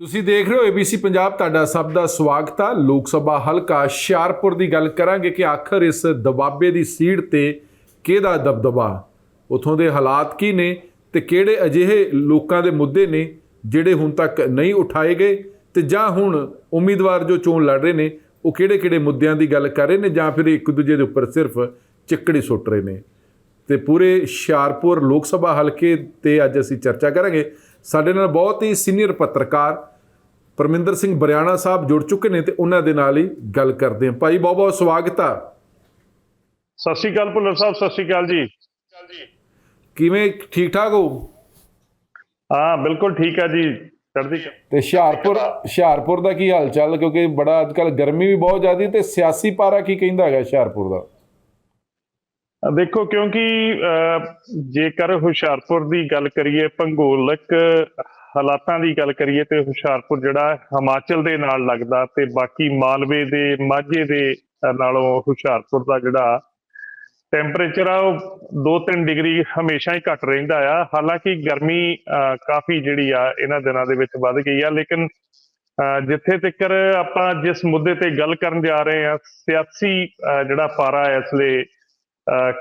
ਤੁਸੀਂ ਦੇਖ ਰਹੇ ਹੋ ABC ਪੰਜਾਬ, ਤੁਹਾਡਾ ਸਭ ਦਾ ਸਵਾਗਤ ਆ। ਲੋਕ ਸਭਾ ਹਲਕਾ ਹੁਸ਼ਿਆਰਪੁਰ ਦੀ ਗੱਲ ਕਰਾਂਗੇ ਕਿ ਆਖਰ ਇਸ ਦਬਾਬੇ ਦੀ ਸੀਟ ਤੇ ਕਿਹਦਾ ਦਬਦਬਾ? ਉਥੋਂ ਦੇ ਹਾਲਾਤ ਕੀ ਨੇ ਤੇ ਕਿਹੜੇ ਅਜਿਹੇ ਲੋਕਾਂ ਦੇ ਮੁੱਦੇ ਨੇ ਜਿਹੜੇ ਹੁਣ ਤੱਕ ਨਹੀਂ ਉਠਾਏ ਗਏ ਤੇ ਜਾਂ ਹੁਣ ਉਮੀਦਵਾਰ ਜੋ ਚੋਣ ਲੜ ਰਹੇ ਨੇ, ਉਹ ਕਿਹੜੇ-ਕਿਹੜੇ ਮੁੱਦਿਆਂ ਦੀ ਗੱਲ ਕਰ ਰਹੇ ਨੇ ਜਾਂ ਫਿਰ ਇੱਕ ਦੂਜੇ ਦੇ ਉੱਪਰ ਸਿਰਫ ਚਿੱਕੜੀ ਸੁੱਟ ਰਹੇ ਨੇ? ਤੇ ਪੂਰੇ ਹੁਸ਼ਿਆਰਪੁਰ ਲੋਕ ਸਭਾ ਹਲਕੇ ਤੇ ਅੱਜ ਅਸੀਂ ਚਰਚਾ ਕਰਾਂਗੇ। ਸਾਡੇ ਨਾਲ ਬਹੁਤ ਹੀ ਸੀਨੀਅਰ ਪੱਤਰਕਾਰ ਪਰਮਿੰਦਰ ਸਿੰਘ ਬਰਿਆਣਾ ਸਾਹਿਬ ਜੁੜ ਚੁੱਕੇ ਨੇ ਤੇ ਉਹਨਾਂ ਦੇ ਨਾਲ ਹੀ ਗੱਲ ਕਰਦੇ ਹਾਂ। ਭਾਈ ਬਹੁਤ ਬਹੁਤ ਸਵਾਗਤ ਆ। ਸਤਿ ਸ਼੍ਰੀ ਅਕਾਲ ਭੁੱਲਰ ਸਾਹਿਬ ਸਤਿ ਸ਼੍ਰੀ ਅਕਾਲ ਜੀ। ਕਿਵੇਂ ਠੀਕ ਠਾਕ ਹੋ? ਹਾਂ ਬਿਲਕੁਲ ਠੀਕ ਹੈ ਜੀ। ਚੜ੍ਹਦੀ। ਤੇ ਹੁਸ਼ਿਆਰਪੁਰ ਹੁਸ਼ਿਆਰਪੁਰ ਦਾ ਕੀ ਹਾਲ ਚਾਲ? ਕਿਉਂਕਿ ਬੜਾ ਅੱਜ ਕੱਲ ਗਰਮੀ ਵੀ ਬਹੁਤ ਜ਼ਿਆਦੀ ਤੇ ਸਿਆਸੀ ਪਾਰਾ ਕੀ ਕਹਿੰਦਾ ਹੈਗਾ ਹੁਸ਼ਿਆਰਪੁਰ ਦਾ? ਦੇਖੋ, ਕਿਉਂਕਿ ਜੇਕਰ ਹੁਸ਼ਿਆਰਪੁਰ ਦੀ ਗੱਲ ਕਰੀਏ, ਭੂਗੋਲਕ ਹਾਲਾਤਾਂ ਦੀ ਗੱਲ ਕਰੀਏ, ਤੇ ਹੁਸ਼ਿਆਰਪੁਰ ਜਿਹੜਾ ਹਿਮਾਚਲ ਦੇ ਨਾਲ ਲੱਗਦਾ ਤੇ ਬਾਕੀ ਮਾਲਵੇ ਦੇ, ਮਾਝੇ ਦੇ ਨਾਲੋਂ ਹੁਸ਼ਿਆਰਪੁਰ ਦਾ ਜਿਹੜਾ ਟੈਂਪਰੇਚਰ ਆ, ਉਹ 2-3 ਡਿਗਰੀ ਹਮੇਸ਼ਾ ਹੀ ਘਟ ਰਹਿੰਦਾ ਆ। ਹਾਲਾਂਕਿ ਗਰਮੀ ਕਾਫੀ ਜਿਹੜੀ ਆ, ਇਹਨਾਂ ਦਿਨਾਂ ਦੇ ਵਿੱਚ ਵੱਧ ਗਈ ਆ, ਲੇਕਿਨ ਜਿੱਥੇ ਤੱਕ ਆਪਾਂ ਜਿਸ ਮੁੱਦੇ ਤੇ ਗੱਲ ਕਰਨ ਜਾ ਰਹੇ ਆ, ਸਿਆਸੀ ਜਿਹੜਾ ਪਾਰਾ ਇਸ ਲਈ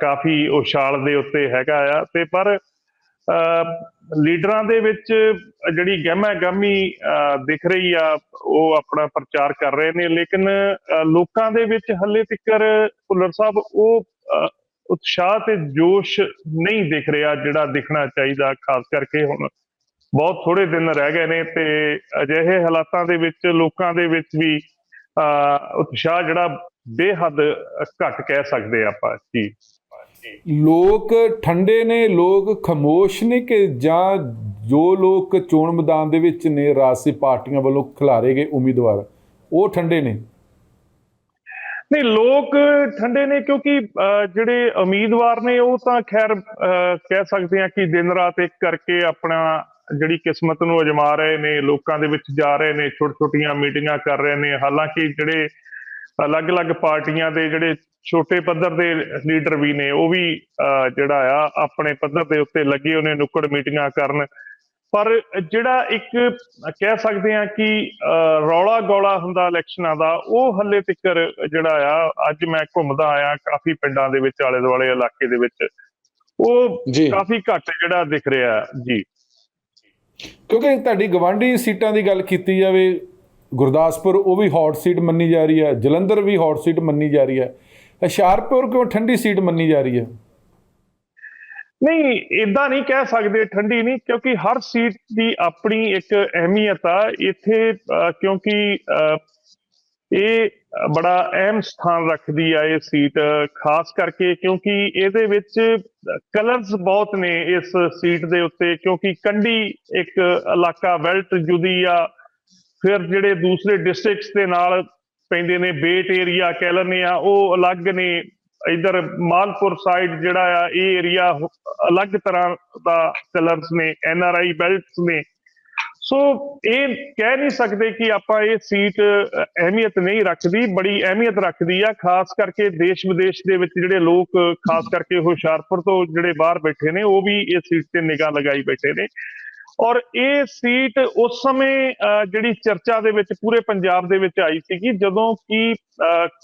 ਕਾਫੀ ਉਛਾਲ ਦੇ ਉੱਤੇ ਹੈਗਾ ਆ। ਤੇ ਪਰ ਅਹ, ਲੀਡਰਾਂ ਦੇ ਵਿੱਚ ਜਿਹੜੀ ਗਹਿਮਾ ਗਹਿਮੀ ਅਹ, ਦਿਖ ਰਹੀ ਆ ਉਹ ਆਪਣਾ ਪ੍ਰਚਾਰ ਕਰ ਰਹੇ ਨੇ। ਲੇਕਿਨ ਲੋਕਾਂ ਦੇ ਵਿੱਚ ਹੱਲੇ ਤੱਕਰ ਭੁੱਲਰ ਸਾਹਿਬ ਉਹ ਉਤਸ਼ਾਹ ਤੇ ਜੋਸ਼ ਨਹੀਂ ਦਿਖ ਰਿਹਾ ਜਿਹੜਾ ਦਿਖਣਾ ਚਾਹੀਦਾ ਖਾਸ ਕਰਕੇ ਹੁਣ ਬਹੁਤ ਥੋੜੇ ਦਿਨ ਰਹਿ ਗਏ ਨੇ ਤੇ ਅਜਿਹੇ ਹਾਲਾਤਾਂ ਦੇ ਵਿੱਚ ਲੋਕਾਂ ਦੇ ਵਿੱਚ ਵੀ ਅਹ, ਉਤਸ਼ਾਹ ਜਿਹੜਾ ਬੇਹੱਦ ਘੱਟ ਕਹਿ ਸਕਦੇ ਆਪਾਂ ਜੀ। ਲੋਕ ਠੰਡੇ ਨੇ ਲੋਕ ਖਮੋਸ਼ ਨੇ ਕਿ ਜਾਂ ਜੋ ਲੋਕ ਚੋਣ ਮੈਦਾਨ ਦੇ ਵਿੱਚ ਨੇ ਰਾਜਸੀ ਪਾਰਟੀਆਂ ਵੱਲੋਂ ਖਿਲਾਰੇ ਗਏ ਉਮੀਦਵਾਰ ਉਹ ਠੰਡੇ ਨੇ? ਨਹੀਂ ਲੋਕ ਠੰਡੇ ਨੇ ਕਿਉਂਕਿ ਜਿਹੜੇ ਉਮੀਦਵਾਰ ਨੇ ਉਹ ਤਾਂ ਖੈਰ ਕਹਿ ਸਕਦੇ ਆ ਕਿ ਦਿਨ ਰਾਤ ਇੱਕ ਕਰਕੇ ਆਪਣਾ ਜਿਹੜੀ ਕਿਸਮਤ ਨੂੰ ਅਜਮਾ ਰਹੇ ਨੇ ਲੋਕਾਂ ਦੇ ਵਿੱਚ ਜਾ ਰਹੇ ਨੇ ਛੋਟ ਛੋਟੀਆਂ ਮੀਟਿੰਗਾਂ ਕਰ ਰਹੇ ਨੇ। ਹਾਲਾਂਕਿ ਜਿਹੜੇ ਅਲੱਗ-ਅਲੱਗ ਪਾਰਟੀਆਂ ਦੇ ਜਿਹੜੇ ਛੋਟੇ ਪੱਧਰ ਦੇ ਲੀਡਰ ਵੀ ਨੇ ਉਹ ਵੀ ਅਹ, ਜਿਹੜਾ ਆ ਆਪਣੇ ਪੱਧਰ ਦੇ ਉੱਤੇ ਲੱਗੇ ਉਹਨੇ ਨੁੱਕੜ ਮੀਟਿੰਗਾਂ ਕਰਨ। ਪਰ ਜਿਹੜਾ ਇੱਕ ਕਹਿ ਸਕਦੇ ਆ ਕਿ ਰੌਲਾ ਗੌਲਾ ਹੁੰਦਾ ਇਲੈਕਸ਼ਨਾਂ ਦਾ ਉਹ ਹੱਲੇ ਤੱਕ ਜਿਹੜਾ ਆ ਅੱਜ ਮੈਂ ਘੁੰਮਦਾ ਆਇਆ ਕਾਫੀ ਪਿੰਡਾਂ ਦੇ ਵਿੱਚ ਆਲੇ ਦੁਆਲੇ ਇਲਾਕੇ ਦੇ ਵਿੱਚ ਉਹ ਕਾਫੀ ਘੱਟ ਜਿਹੜਾ ਦਿਖ ਰਿਹਾ ਜੀ। ਕਿਉਂਕਿ ਤੁਹਾਡੀ ਗਵਾਂਢੀ ਸੀਟਾਂ ਦੀ ਗੱਲ ਕੀਤੀ ਜਾਵੇ ਗੁਰਦਾਸਪੁਰ ਉਹ ਵੀ ਹੌਟ ਸੀਟ ਮੰਨੀ ਜਾ ਰਹੀ ਹੈ। ਜਲੰਧਰ ਵੀ ਹੌਟ ਸੀਟ ਮੰਨੀ ਜਾ ਰਹੀ ਹੈ। ਹੁਸ਼ਿਆਰਪੁਰ ਕਿਉਂ ਠੰਡੀ ਸੀਟ ਮੰਨੀ ਜਾ ਰਹੀ ਹੈ? ਨਹੀਂ ਇਦਾਂ ਨਹੀਂ ਕਹਿ ਸਕਦੇ ਠੰਡੀ ਨਹੀਂ ਕਿਉਂਕਿ ਹਰ ਸੀਟ ਦੀ ਆਪਣੀ ਇੱਕ ਅਹਿਮੀਅਤ ਆ। ਇੱਥੇ ਕਿਉਂਕਿ ਅਹ, ਇਹ ਬੜਾ ਅਹਿਮ ਸਥਾਨ ਰੱਖਦੀ ਆ ਇਹ ਸੀਟ ਖਾਸ ਕਰਕੇ ਕਿਉਂਕਿ ਇਹਦੇ ਵਿੱਚ ਕਲਰਸ ਬਹੁਤ ਨੇ ਇਸ ਸੀਟ ਦੇ ਉੱਤੇ ਕਿਉਂਕਿ ਕੰਢੀ ਇੱਕ ਇਲਾਕਾ ਵੈਲਟ ਜੁਦੀ ਆ ਫਿਰ ਜਿਹੜੇ ਦੂਸਰੇ ਡਿਸਟ੍ਰਿਕਟਸ ਦੇ ਨਾਲ ਪੈਂਦੇ ਨੇ ਬੇਟ ਏਰੀਆ ਕਹਿ ਲੈਂਦੇ ਆ, ਉਹ ਅਲੱਗ ਨੇ। ਇਧਰ ਮਾਲਪੁਰ ਸਾਈਡ ਜਿਹੜਾ ਆ, ਇਹ ਏਰੀਆ ਅਲੱਗ ਤਰ੍ਹਾਂ ਦਾ ਕਲਰਸ ਨੇ ਐਨ ਆਰ ਆਈ ਬੈਲਟਸ ਨੇ। ਸੋ ਇਹ ਕਹਿ ਨਹੀਂ ਸਕਦੇ ਕਿ ਆਪਾਂ ਇਹ ਸੀਟ ਅਹਿਮੀਅਤ ਨਹੀਂ ਰੱਖਦੀ, ਬੜੀ ਅਹਿਮੀਅਤ ਰੱਖਦੀ ਆ, ਖਾਸ ਕਰਕੇ ਦੇਸ਼ ਵਿਦੇਸ਼ ਦੇ ਵਿੱਚ ਜਿਹੜੇ ਲੋਕ, ਖਾਸ ਕਰਕੇ ਹੁਸ਼ਿਆਰਪੁਰ ਤੋਂ ਜਿਹੜੇ ਬਾਹਰ ਬੈਠੇ ਨੇ, ਉਹ ਵੀ ਇਸ ਸੀਟ ਤੇ ਨਿਗਾਹ ਲਗਾਈ ਬੈਠੇ ਨੇ। ਔਰ ਇਹ ਸੀਟ ਉਸ ਸਮੇਂ ਜਿਹੜੀ ਚਰਚਾ ਦੇ ਵਿੱਚ ਪੂਰੇ ਪੰਜਾਬ ਦੇ ਵਿੱਚ ਆਈ ਸੀਗੀ ਜਦੋਂ ਕਿ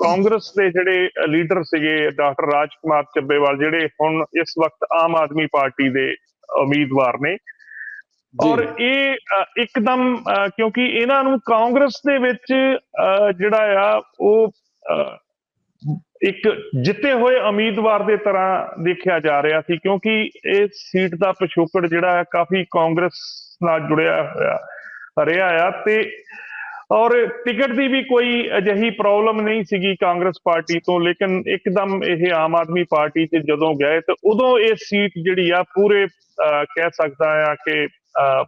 ਕਾਂਗਰਸ ਦੇ ਜਿਹੜੇ ਲੀਡਰ ਸੀਗੇ ਡਾਕਟਰ ਰਾਜਕੁਮਾਰ ਚੱਬੇਵਾਲ ਜਿਹੜੇ ਹੁਣ ਇਸ ਵਕਤ ਆਮ ਆਦਮੀ ਪਾਰਟੀ ਦੇ ਉਮੀਦਵਾਰ ਨੇ। ਔਰ ਇਹ ਇੱਕਦਮ ਕਿਉਂਕਿ ਇਹਨਾਂ ਨੂੰ ਕਾਂਗਰਸ ਦੇ ਵਿੱਚ ਜਿਹੜਾ ਆ ਉਹ ਇੱਕ ਜਿੱਤੇ ਹੋਏ ਉਮੀਦਵਾਰ ਦੇ ਤਰ੍ਹਾਂ ਦੇਖਿਆ ਜਾ ਰਿਹਾ ਸੀ ਕਿਉਂਕਿ ਇਹ ਸੀਟ ਦਾ ਪਿਛੋਕੜ ਜਿਹੜਾ ਹੈ ਕਾਫੀ ਕਾਂਗਰਸ ਨਾਲ ਜੁੜਿਆ ਹੋਇਆ ਰਿਹਾ ਆ ਤੇ ਔਰ ਟਿਕਟ ਦੀ ਵੀ ਕੋਈ ਅਜਿਹੀ ਪ੍ਰੋਬਲਮ ਨਹੀਂ ਸੀਗੀ ਕਾਂਗਰਸ ਪਾਰਟੀ ਤੋਂ ਲੇਕਿਨ ਇੱਕਦਮ ਇਹ ਆਮ ਆਦਮੀ ਪਾਰਟੀ 'ਚ ਜਦੋਂ ਗਏ ਤਾਂ ਉਦੋਂ ਇਹ ਸੀਟ ਜਿਹੜੀ ਆ ਪੂਰੇ ਅਹ, ਕਹਿ ਸਕਦਾ ਆ ਕਿ ਅਹ,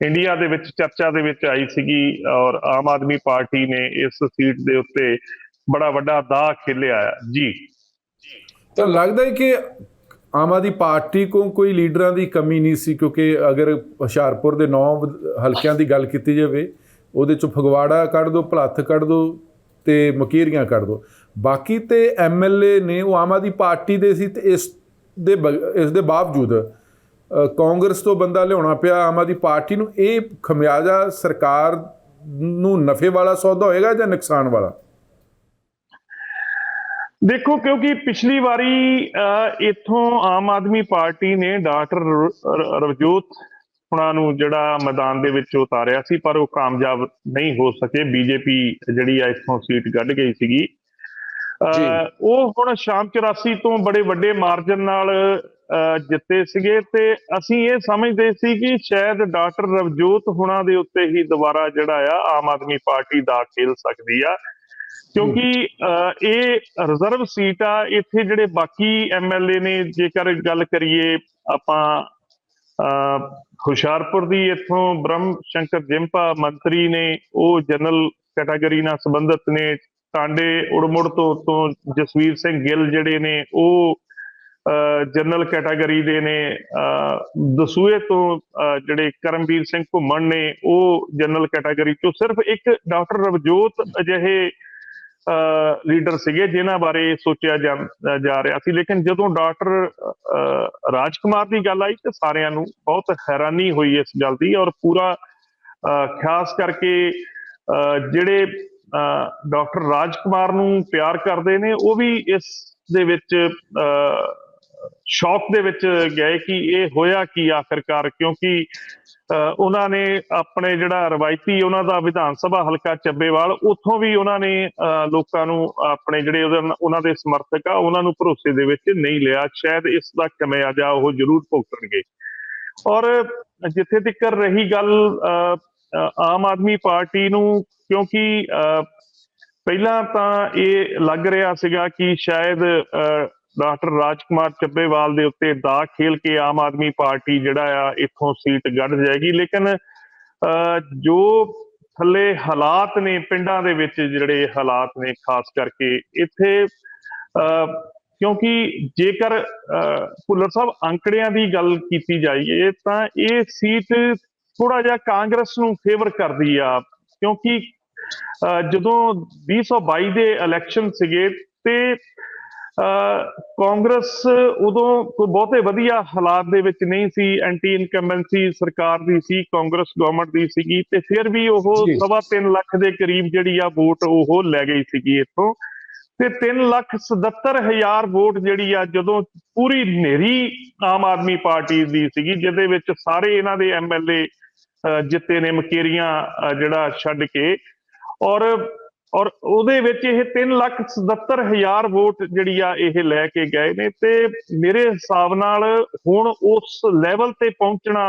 ਇੰਡੀਆ ਦੇ ਵਿੱਚ ਚਰਚਾ ਦੇ ਵਿੱਚ ਆਈ ਸੀਗੀ ਔਰ ਆਮ ਆਦਮੀ ਪਾਰਟੀ ਨੇ ਇਸ ਸੀਟ ਦੇ ਉੱਤੇ ਬੜਾ ਵੱਡਾ ਦਾਅ ਖੇਲਿਆ ਜੀ। ਤਾਂ ਲੱਗਦਾ ਹੈ ਕਿ ਆਮ ਆਦਮੀ ਪਾਰਟੀ ਕੋ ਕੋਈ ਲੀਡਰਾਂ ਦੀ ਕਮੀ ਨਹੀਂ ਸੀ, ਕਿਉਂਕਿ ਅਗਰ ਹੁਸ਼ਿਆਰਪੁਰ ਦੇ ਨੌ ਹਲਕਿਆਂ ਦੀ ਗੱਲ ਕੀਤੀ ਜਾਵੇ, ਉਹਦੇ ਚੋਂ ਫਗਵਾੜਾ ਕੱਢ ਦੋ, ਭਲੱਥ ਕੱਢ ਦੋ ਤੇ ਮਕੀਰੀਆਂ ਕੱਢ ਦੋ। ਬਾਕੀ ਤੇ ਐਮਐਲਏ ਨੇ, ਉਹ ਆਮ ਆਦਮੀ ਪਾਰਟੀ ਦੇ ਸੀ ਤੇ ਇਸ ਦੇ ਬ- ਇਸ ਦੇ ਬਾਵਜੂਦ ਕਾਂਗਰਸ ਤੋਂ ਬੰਦਾ ਲਿਆਉਣਾ ਪਿਆ ਆਮ ਆਦਮੀ ਪਾਰਟੀ ਨੂੰ, ਇਹ ਖਮਿਆਜਾ ਸਰਕਾਰ ਨੂੰ ਨਫੇ ਵਾਲਾ ਸੌਦਾ ਹੋਏਗਾ ਜਾਂ ਨੁਕਸਾਨ ਵਾਲਾ? ਦੇਖੋ ਕਿਉਂਕਿ ਪਿਛਲੀ ਵਾਰੀ ਇੱਥੋਂ ਆਮ ਆਦਮੀ ਪਾਰਟੀ ਨੇ ਡਾਕਟਰ ਰਵਜੋਤ ਹੁਣਾਂ ਨੂੰ ਜਿਹੜਾ ਮੈਦਾਨ ਦੇ ਵਿੱਚ ਉਤਾਰਿਆ ਸੀ ਪਰ ਉਹ ਕਾਮਯਾਬ ਨਹੀਂ ਹੋ ਸਕੇ। ਬੀਜੇਪੀ ਜਿਹੜੀ ਆ ਇੱਥੋਂ ਸੀਟ ਕੱਢ ਗਈ ਸੀਗੀ। ਉਹ ਹੁਣ ਸ਼ਾਮ 84 ਤੋਂ ਬੜੇ ਵੱਡੇ ਮਾਰਜਨ ਨਾਲ ਜਿੱਤੇ ਸੀਗੇ ਤੇ ਅਸੀਂ ਇਹ ਸਮਝਦੇ ਸੀ ਕਿ ਸ਼ਾਇਦ ਡਾਕਟਰ ਰਵਜੋਤ ਹੁਣਾਂ ਦੇ ਉੱਤੇ ਹੀ ਦੁਬਾਰਾ ਜਿਹੜਾ ਆ ਆਮ ਆਦਮੀ ਪਾਰਟੀ ਦਾ ਖੇਲ ਸਕਦੀ ਆ। ਕਿਉਂਕਿ ਅਹ, ਇਹ ਰਿਜ਼ਰਵ ਸੀਟ ਆ ਇੱਥੇ ਜਿਹੜੇ ਬਾਕੀ ਐਮਐਲਏ ਨੇ ਜੇਕਰ ਗੱਲ ਕਰੀਏ ਆਪਾਂ ਅਹ, ਹੁਸ਼ਿਆਰਪੁਰ ਦੀ ਇੱਥੋਂ ਬ੍ਰਹਮ ਸ਼ੰਕਰ ਜਿੰਪਾ ਮੰਤਰੀ ਨੇ ਉਹ ਜਨਰਲ ਕੈਟਾਗਰੀ ਨਾਲ ਸੰਬੰਧਿਤ ਨੇ ਟਾਂਡੇ ਉੜਮੁੜ ਤੋਂ ਤੋਂ ਜਸਵੀਰ ਸਿੰਘ ਗਿੱਲ ਜਿਹੜੇ ਨੇ ਉਹ ਜਨਰਲ ਕੈਟਾਗਰੀ ਦੇ ਨੇ ਅਹ, ਦਸੂਏ ਤੋਂ ਜਿਹੜੇ ਕਰਮਵੀਰ ਸਿੰਘ ਘੁੰਮਣ ਨੇ ਉਹ ਜਨਰਲ ਕੈਟਾਗਰੀ ਤੋਂ ਸਿਰਫ ਇੱਕ ਡਾਕਟਰ ਰਵਜੋਤ ਅਜਿਹੇ ਲੀਡਰ ਸੀਗੇ ਜਿਨ੍ਹਾਂ ਬਾਰੇ ਸੋਚਿਆ ਜਾ ਜਾ ਰਿਹਾ ਸੀ। ਲੇਕਿਨ ਜਦੋਂ ਡਾਕਟਰ ਅਹ, ਰਾਜਕੁਮਾਰ ਦੀ ਗੱਲ ਆਈ ਤੇ ਸਾਰਿਆਂ ਨੂੰ ਬਹੁਤ ਹੈਰਾਨੀ ਹੋਈ ਇਸ ਗੱਲ ਦੀ ਔਰ ਪੂਰਾ ਅਹ, ਖਾਸ ਕਰਕੇ ਅਹ, ਜਿਹੜੇ ਅਹ, ਡਾਕਟਰ ਰਾਜਕੁਮਾਰ ਨੂੰ ਪਿਆਰ ਕਰਦੇ ਨੇ ਉਹ ਵੀ ਇਸ ਦੇ ਵਿੱਚ ਸ਼ੌਕ ਦੇ ਵਿੱਚ ਗਏ ਕਿ ਇਹ ਹੋਇਆ ਕੀ ਆਖਰਕਾਰ? ਕਿਉਂਕਿ ਅਹ, ਉਹਨਾਂ ਨੇ ਆਪਣੇ ਜਿਹੜਾ ਰਵਾਇਤੀ ਉਹਨਾਂ ਦਾ ਵਿਧਾਨ ਸਭਾ ਹਲਕਾ ਚੱਬੇਵਾਲ ਉੱਥੋਂ ਵੀ ਉਹਨਾਂ ਨੇ ਅਹ, ਲੋਕਾਂ ਨੂੰ ਆਪਣੇ ਜਿਹੜੇ ਉਹਦੇ ਉਹਨਾਂ ਦੇ ਸਮਰਥਕ ਆ ਉਹਨਾਂ ਨੂੰ ਭਰੋਸੇ ਦੇ ਵਿੱਚ ਨਹੀਂ ਲਿਆ। ਸ਼ਾਇਦ ਇਸ ਦਾ ਕਮਿਆਜਾ ਉਹ ਜ਼ਰੂਰ ਭੁਗਤਣਗੇ। ਔਰ ਜਿੱਥੇ ਤੱਕ ਰਹੀ ਗੱਲ ਅਹ, ਆਮ ਆਦਮੀ ਪਾਰਟੀ ਨੂੰ ਕਿਉਂਕਿ ਅਹ, ਪਹਿਲਾਂ ਤਾਂ ਇਹ ਲੱਗ ਰਿਹਾ ਸੀਗਾ ਕਿ ਸ਼ਾਇਦ ਅਹ, ਡਾਕਟਰ ਰਾਜਕੁਮਾਰ ਚੱਬੇਵਾਲ ਦੇ ਉੱਤੇ ਦਾ ਖੇਲ ਕੇ ਆਮ ਆਦਮੀ ਪਾਰਟੀ ਜਿਹੜਾ ਆ ਇੱਥੋਂ ਸੀਟ ਗੱਡ ਜਾਏਗੀ। ਲੇਕਿਨ ਅਹ, ਜੋ ਥੱਲੇ ਹਾਲਾਤ ਨੇ ਪਿੰਡਾਂ ਦੇ ਵਿੱਚ ਜਿਹੜੇ ਹਾਲਾਤ ਨੇ ਖਾਸ ਕਰਕੇ ਇੱਥੇ ਕਿਉਂਕਿ ਜੇਕਰ ਅਹ, ਭੁੱਲਰ ਸਾਹਿਬ ਅੰਕੜਿਆਂ ਦੀ ਗੱਲ ਕੀਤੀ ਜਾਈਏ ਤਾਂ ਇਹ ਸੀਟ ਥੋੜਾ ਜਿਹਾ ਕਾਂਗਰਸ ਨੂੰ ਫੇਵਰ ਕਰਦੀ ਆ। ਕਿਉਂਕਿ ਅਹ, ਜਦੋਂ 2022 ਦੇ ਇਲੈਕਸ਼ਨ ਸੀਗੇ ਤੇ ਕਾਂਗਰਸ ਉਦੋਂ ਕੋਈ ਬਹੁਤੇ ਵਧੀਆ ਹਾਲਾਤ ਦੇ ਵਿੱਚ ਨਹੀਂ ਸੀ ਐਂਟੀ ਇਨਕੰਬੈਂਸੀ ਸਰਕਾਰ ਦੀ ਸੀ ਕਾਂਗਰਸ ਗਵਰਨਮੈਂਟ ਦੀ ਸੀਗੀ ਤੇ ਫਿਰ ਵੀ ਉਹ। ਸਵਾ ਤਿੰਨ ਲੱਖ ਦੇ ਕਰੀਬ ਜਿਹੜੀ ਆ ਵੋਟ ਉਹ ਲੈ ਗਈ ਸੀਗੀ ਇੱਥੋਂ ਤੇ 3 ਲੱਖ 77 ਹਜ਼ਾਰ ਵੋਟ ਜਿਹੜੀ ਆ ਜਦੋਂ ਪੂਰੀ ਹਨੇਰੀ ਆਮ ਆਦਮੀ ਪਾਰਟੀ ਦੀ ਸੀਗੀ ਜਿਹਦੇ ਵਿੱਚ ਸਾਰੇ ਇਹਨਾਂ ਦੇ ਐਮਐਲਏ ਜਿੱਤੇ ਨੇ ਮਕੇਰੀਆਂ ਜਿਹੜਾ ਛੱਡ ਕੇ ਔਰ ਔਰ ਉਹਦੇ ਵਿੱਚ ਇਹ 3 ਲੱਖ 77 ਹਜ਼ਾਰ ਵੋਟ ਜਿਹੜੀ ਆ ਇਹ ਲੈ ਕੇ ਗਏ ਨੇ ਤੇ ਮੇਰੇ ਹਿਸਾਬ ਨਾਲ ਹੁਣ ਉਸ ਲੈਵਲ ਤੇ ਪਹੁੰਚਣਾ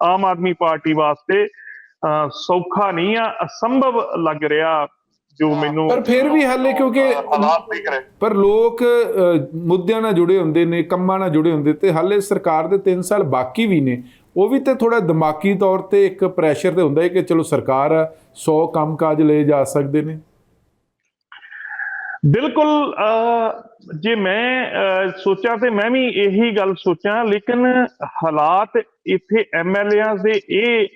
ਆਮ ਆਦਮੀ ਪਾਰਟੀ ਵਾਸਤੇ ਅਹ, ਸੌਖਾ ਨਹੀਂ ਆ ਅਸੰਭਵ ਲੱਗ ਰਿਹਾ ਜੋ ਮੈਨੂੰ ਪਰ ਫਿਰ ਵੀ ਹਾਲੇ ਕਿਉਂਕਿ ਪਰ ਲੋਕ ਮੁੱਦਿਆਂ ਨਾਲ ਜੁੜੇ ਹੁੰਦੇ ਨੇ ਕੰਮਾਂ ਨਾਲ ਜੁੜੇ ਹੁੰਦੇ ਤੇ ਹਾਲੇ ਸਰਕਾਰ ਦੇ 3 ਸਾਲ ਬਾਕੀ ਵੀ ਨੇ ਉਹ ਵੀ ਤੇ ਥੋੜਾ ਦਿਮਾਗੀ ਤੌਰ ਤੇ ਇੱਕ ਪ੍ਰੈਸ਼ਰ ਤੇ ਹੁੰਦਾ ਹੈ ਕਿ ਚਲੋ ਸਰਕਾਰ ਆ 100 ਕੰਮਕਾਜ ਲਏ ਜਾ ਸਕਦੇ ਨੇ। ਬਿਲਕੁਲ ਅਹ, ਜੇ ਮੈਂ ਅਹ, ਸੋਚਾਂ ਤੇ ਮੈਂ ਵੀ ਇਹੀ ਗੱਲ ਸੋਚਾਂ ਲੇਕਿਨ ਹਾਲਾਤ ਇੱਥੇ ਐਮਐਲਏਆਂ ਦੇ ਇਹ